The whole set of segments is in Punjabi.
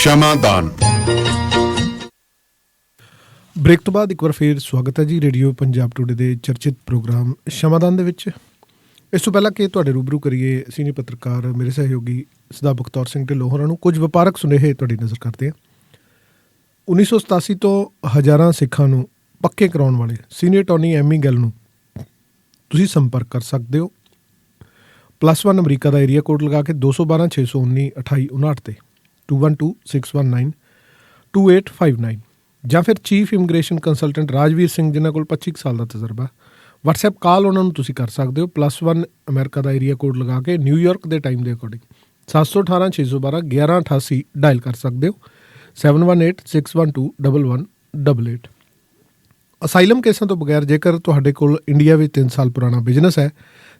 ਸ਼ਮਾਦਾਨ। ਬ੍ਰੇਕ ਤੋਂ ਬਾਅਦ ਇੱਕ ਵਾਰ ਫੇਰ ਸਵਾਗਤ ਹੈ ਜੀ ਰੇਡੀਓ ਪੰਜਾਬ ਟੂਡੇ ਦੇ ਚਰਚਿਤ ਪ੍ਰੋਗਰਾਮ ਸ਼ਮਾਦਾਨ ਦੇ ਵਿੱਚ। ਇਸ ਤੋਂ ਪਹਿਲਾਂ ਕਿ ਤੁਹਾਡੇ ਰੂਬਰੂ ਕਰੀਏ, ਸੀਨੀਅਰ ਪੱਤਰਕਾਰ ਮੇਰੇ ਸਹਿਯੋਗੀ ਸਦਾ ਬਖਤੌਰ ਸਿੰਘ ਢਿੱਲੋਂ ਹੋਰਾਂ ਨੂੰ ਕੁਝ ਵਪਾਰਕ ਸੁਨੇਹੇ ਤੁਹਾਡੀ ਨਜ਼ਰ ਕਰਦੇ ਹਾਂ। 1987 ਤੋਂ ਹਜ਼ਾਰਾਂ ਸਿੱਖਾਂ ਨੂੰ ਪੱਕੇ ਕਰਾਉਣ ਵਾਲੇ ਸੀਨੀਅਰ ਟੌਨੀ ਐਮੀ ਗੱਲ ਨੂੰ ਤੁਸੀਂ ਸੰਪਰਕ ਕਰ ਸਕਦੇ ਹੋ। ਪਲੱਸ 1 ਅਮਰੀਕਾ ਦਾ ਏਰੀਆ ਕੋਡ ਲਗਾ ਕੇ 212 619 2859 ਤੇ। 212619 2859 ਜਾਂ ਫਿਰ chief immigration consultant Rajveer Singh ਜਿਨ੍ਹਾਂ ਕੋਲ 25 ਕੁ ਸਾਲ ਦਾ ਤਜਰਬਾ WhatsApp ਕਾਲ ਉਹਨਾਂ ਨੂੰ ਤੁਸੀਂ ਕਰ ਸਕਦੇ ਹੋ +1 ਅਮਰੀਕਾ ਦਾ ਏਰੀਆ ਕੋਡ ਲਗਾ ਕੇ ਨਿਊਯਾਰਕ ਦੇ ਟਾਈਮ ਦੇ ਅਕੋਰਡਿੰਗ 718 612 1188 ਡਾਇਲ ਕਰ ਸਕਦੇ ਹੋ। 7186121188 ਅਸਾਈਲਮ ਕੇਸਾਂ ਤੋਂ ਬਗੈਰ ਜੇਕਰ ਤੁਹਾਡੇ ਕੋਲ ਇੰਡੀਆ ਵਿੱਚ 3 ਸਾਲ ਪੁਰਾਣਾ ਬਿਜ਼ਨਸ ਹੈ,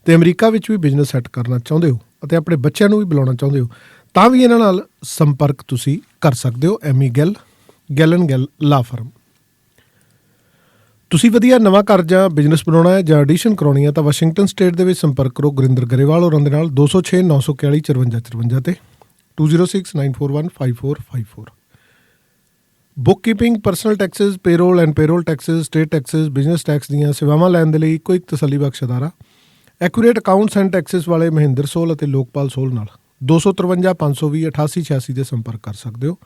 ਤੇ ਅਮਰੀਕਾ ਵਿੱਚ ਵੀ ਬਿਜ਼ਨਸ ਸੈੱਟ ਕਰਨਾ ਚਾਹੁੰਦੇ ਹੋ, ਅਤੇ ਆਪਣੇ ਬੱਚਿਆਂ ਨੂੰ ਵੀ ਬੁਲਾਉਣਾ ਚਾਹੁੰਦੇ ਹੋ ਤਾਂ ਵੀ ਇਹਨਾਂ ਨਾਲ ਸੰਪਰਕ ਤੁਸੀਂ ਕਰ ਸਕਦੇ ਹੋ, ਐਮੀ ਗਿੱਲ ਗੈਲਨ ਗਿੱਲ, ਲਾ ਫਰਮ। ਤੁਸੀਂ ਵਧੀਆ ਨਵਾਂ ਘਰ ਜਾਂ ਬਿਜ਼ਨਸ ਬਣਾਉਣਾ ਹੈ ਜਾਂ ਐਡੀਸ਼ਨ ਕਰਾਉਣੀ ਹੈ ਤਾਂ ਵਾਸ਼ਿੰਗਟਨ ਸਟੇਟ ਦੇ ਵਿੱਚ ਸੰਪਰਕ ਕਰੋ, ਗੁਰਿੰਦਰ ਗਰੇਵਾਲ ਹੋਰਾਂ ਦੇ ਨਾਲ 206 941 5454 ਤੇ 2069415454 bookkeeping personal taxes payroll and payroll taxes state taxes business tax ਦੀਆਂ ਸੇਵਾਵਾਂ ਲੈਣ ਦੇ ਲਈ ਇੱਕੋ ਇੱਕ ਤਸੱਲੀਬਖਸ਼ ਅਦਾਰਾ। ਐਕੂਰੇਟ ਅਕਾਊਂਟਸ ਐਂਡ ਟੈਕਸਸ ਵਾਲੇ ਮਹਿੰਦਰ ਸੋਲ ਅਤੇ ਲੋਕਪਾਲ ਸੋਲ ਨਾਲ। 253 520 8886 ਦੇ ਸੰਪਰਕ ਕਰ ਸਕਦੇ ਹੋ।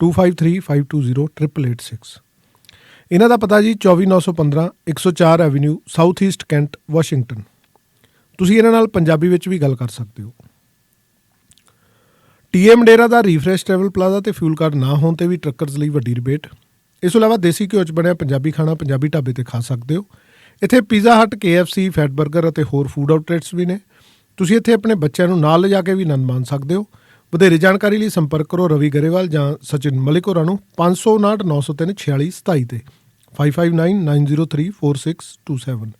2535208886 ਇਹਨਾਂ ਦਾ ਪਤਾ ਜੀ 24915 104 avenue south east Kent Washington ਤੁਸੀਂ ਇਹਨਾਂ ਨਾਲ ਪੰਜਾਬੀ ਵਿੱਚ ਵੀ ਗੱਲ ਕਰ ਸਕਦੇ ਹੋ। ਟੀਐਮ ਡੇਰਾ ਦਾ ਰੀਫਰੈਸ਼ ਟਰੈਵਲ ਪਲਾਜ਼ਾ ਤੇ ਫਿਊਲ ਕਾਰਡ ਨਾ ਹੋਣ ਤੇ ਵੀ ਟਰੱਕਰਸ ਲਈ ਵੱਡੀ ਰਿਬੇਟ ਇਸ ਤੋਂ ਇਲਾਵਾ ਦੇਸੀ ਘਿਓ ਚ ਬਣਿਆ ਪੰਜਾਬੀ ਖਾਣਾ ਪੰਜਾਬੀ ਢਾਬੇ ਤੇ ਖਾ ਸਕਦੇ ਹੋ। ਇੱਥੇ ਪੀਜ਼ਾ ਹਟ KFC ਫੈਟ 버ਗਰ ਅਤੇ ਹੋਰ ਫੂਡ ਆਊਟਲੈਟਸ ਵੀ ਨੇ। ਤੁਸੀਂ ਇੱਥੇ ਆਪਣੇ ਬੱਚਿਆਂ ਨੂੰ ਨਾਲ ਲਿਜਾ ਕੇ ਵੀ ਆਨੰਦ ਮਾਣ ਸਕਦੇ ਹੋ। ਵਧੇਰੇ ਜਾਣਕਾਰੀ ਲਈ ਸੰਪਰਕ ਕਰੋ ਰਵੀ ਗਰੇਵਾਲ ਜਾਂ ਸਚਿਨ ਮਲਿਕ ਹੋਰਾਂ ਨੂੰ 559 903 4627 ਤੇ 5599034627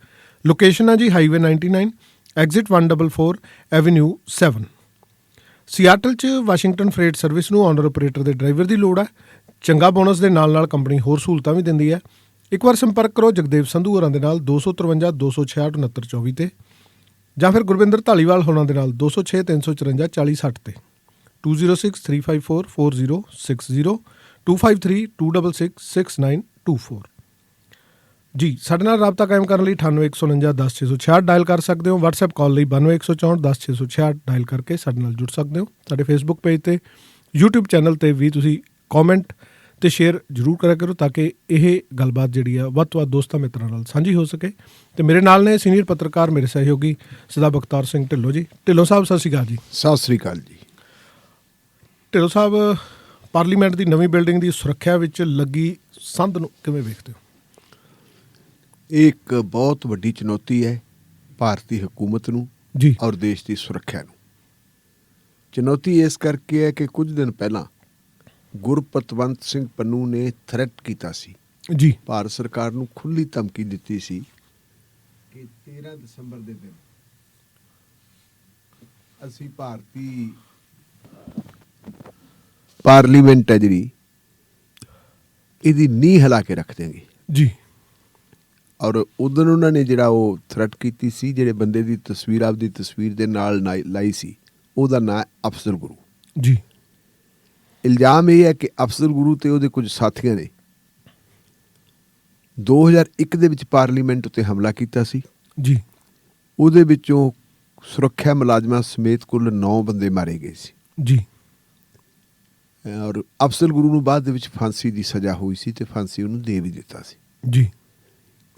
ਲੋਕੇਸ਼ਨ ਹੈ ਜੀ ਹਾਈਵੇ 99 ਐਗਜ਼ਿਟ 144 ਐਵੇਨਿਊ 7 ਸਿਆਟਲ 'ਚ ਵਾਸ਼ਿੰਗਟਨ ਫਰੇਟ ਸਰਵਿਸ ਨੂੰ ਓਨਰ ਆਪਰੇਟਰ ਦੇ ਡਰਾਈਵਰ ਦੀ ਲੋੜ ਹੈ ਚੰਗਾ ਬੋਨਸ ਦੇ ਨਾਲ-ਨਾਲ ਕੰਪਨੀ ਹੋਰ ਸਹੂਲਤਾਂ ਵੀ ਦਿੰਦੀ ਹੈ ਇੱਕ ਵਾਰ ਸੰਪਰਕ ਕਰੋ ਜਗਦੇਵ ਸੰਧੂ ਹੋਰਾਂ ਦੇ ਨਾਲ 253 266 6924 ਤੇ। ਜਾਂ ਫਿਰ ਗੁਰਵਿੰਦਰ ਢਾਲੀਵਾਲ ਹੋਣਾ ਦੇ ਨਾਲ 206 354 4060 ਤੇ। 2063544060 253 266 6924 ਜੀ, ਸਾਡੇ ਨਾਲ ਰਾਬਤਾ ਕਾਇਮ ਕਰਨ ਲਈ 9814910666 ਡਾਇਲ ਕਰ ਸਕਦੇ ਹੋ। WhatsApp ਕਾਲ ਲਈ 9214410666 ਡਾਇਲ ਕਰਕੇ ਸਾਡੇ ਨਾਲ ਜੁੜ ਸਕਦੇ ਹੋ। ਸਾਡੇ Facebook ਪੇਜ ਤੇ YouTube ਚੈਨਲ ਤੇ ਵੀ ਤੁਸੀਂ ਕਮੈਂਟ ਤੇ ਸ਼ੇਅਰ ਜਰੂਰ ਕਰਿਆ ਕਰੋ ਤਾਂ ਕਿ ਇਹ ਗੱਲਬਾਤ ਜਿਹੜੀ ਆ ਵੱਧ ਤੋਂ ਵੱਧ ਦੋਸਤਾਂ ਮਿੱਤਰਾਂ ਨਾਲ ਸਾਂਝੀ ਹੋ ਸਕੇ। ਤੇ ਮੇਰੇ ਨਾਲ ਨੇ ਸੀਨੀਅਰ ਪੱਤਰਕਾਰ ਮੇਰੇ ਸਹਿਯੋਗੀ ਸਦਾ ਬਖਤਾਰ ਸਿੰਘ ਢਿੱਲੋਂ ਜੀ। ਢਿੱਲੋਂ ਸਾਹਿਬ ਸਤਿ ਸ਼੍ਰੀ ਅਕਾਲ ਜੀ। ਸਤਿ ਸ੍ਰੀ ਅਕਾਲ ਜੀ। ਢਿੱਲੋਂ ਸਾਹਿਬ ਪਾਰਲੀਮੈਂਟ ਦੀ ਨਵੀਂ ਬਿਲਡਿੰਗ ਦੀ ਸੁਰੱਖਿਆ ਵਿੱਚ ਲੱਗੀ ਸੰਦ ਨੂੰ ਕਿਵੇਂ ਵੇਖਦੇ ਹੋ? ਇਹ ਇੱਕ ਬਹੁਤ ਵੱਡੀ ਚੁਣੌਤੀ ਹੈ ਭਾਰਤੀ ਹਕੂਮਤ ਨੂੰ ਜੀ। ਔਰ ਦੇਸ਼ ਦੀ ਸੁਰੱਖਿਆ ਨੂੰ। ਚੁਣੌਤੀ ਇਸ ਕਰਕੇ ਹੈ ਕਿ ਕੁਝ ਦਿਨ ਪਹਿਲਾਂ ਗੁਰਪਤਵੰਤ ਸਿੰਘ ਪੰਨੂ ਨੇ ਥ੍ਰੈਟ ਕੀਤਾ ਸੀ। ਜੀ। ਭਾਰਤ ਸਰਕਾਰ ਨੂੰ ਖੁੱਲੀ ਧਮਕੀ ਦਿੱਤੀ ਸੀ ਕਿ 13 ਦਸੰਬਰ ਦੇ ਦਿਨ ਅਸੀਂ ਭਾਰਤੀ ਪਾਰਲੀਮੈਂਟ ਹੈ ਜਿਹੜੀ ਇਹਦੀ ਨੀਂਹ ਹਿਲਾ ਕੇ ਰੱਖ ਦੇਵਾਂਗੇ ਜੀ। ਔਰ ਉਦੋਂ ਉਹਨਾਂ ਨੇ ਜਿਹੜਾ ਉਹ ਥ੍ਰੈਟ ਕੀਤੀ ਸੀ ਜਿਹੜੇ ਬੰਦੇ ਦੀ ਤਸਵੀਰ ਆਪਦੀ ਤਸਵੀਰ ਦੇ ਨਾਲ ਲਾਈ ਸੀ ਉਹਦਾ ਨਾਂ ਅਫਸਰ ਗੁਰੂ। ਜੀ। ਇਲਜ਼ਾਮ ਇਹ ਹੈ ਕਿ ਅਫਸਰ ਗੁਰੂ ਤੇ ਉਹਦੇ ਕੁਝ ਸਾਥੀਆਂ ਨੇ 2001 ਦੇ ਵਿੱਚ ਪਾਰਲੀਮੈਂਟ ਉੱਤੇ ਹਮਲਾ ਕੀਤਾ ਸੀ। ਜੀ। ਉਹਦੇ ਵਿੱਚੋਂ ਸੁਰੱਖਿਆ ਮੁਲਾਜ਼ਮਾਂ ਸਮੇਤ ਕੁੱਲ 9 ਬੰਦੇ ਮਾਰੇ ਗਏ ਸੀ। ਜੀ। ਔਰ ਅਫਸਰ ਗੁਰੂ ਨੂੰ ਬਾਅਦ ਦੇ ਵਿੱਚ ਫਾਂਸੀ ਦੀ ਸਜ਼ਾ ਹੋਈ ਸੀ ਤੇ ਫਾਂਸੀ ਉਹਨੂੰ ਦੇ ਵੀ ਦਿੱਤਾ ਸੀ। ਜੀ।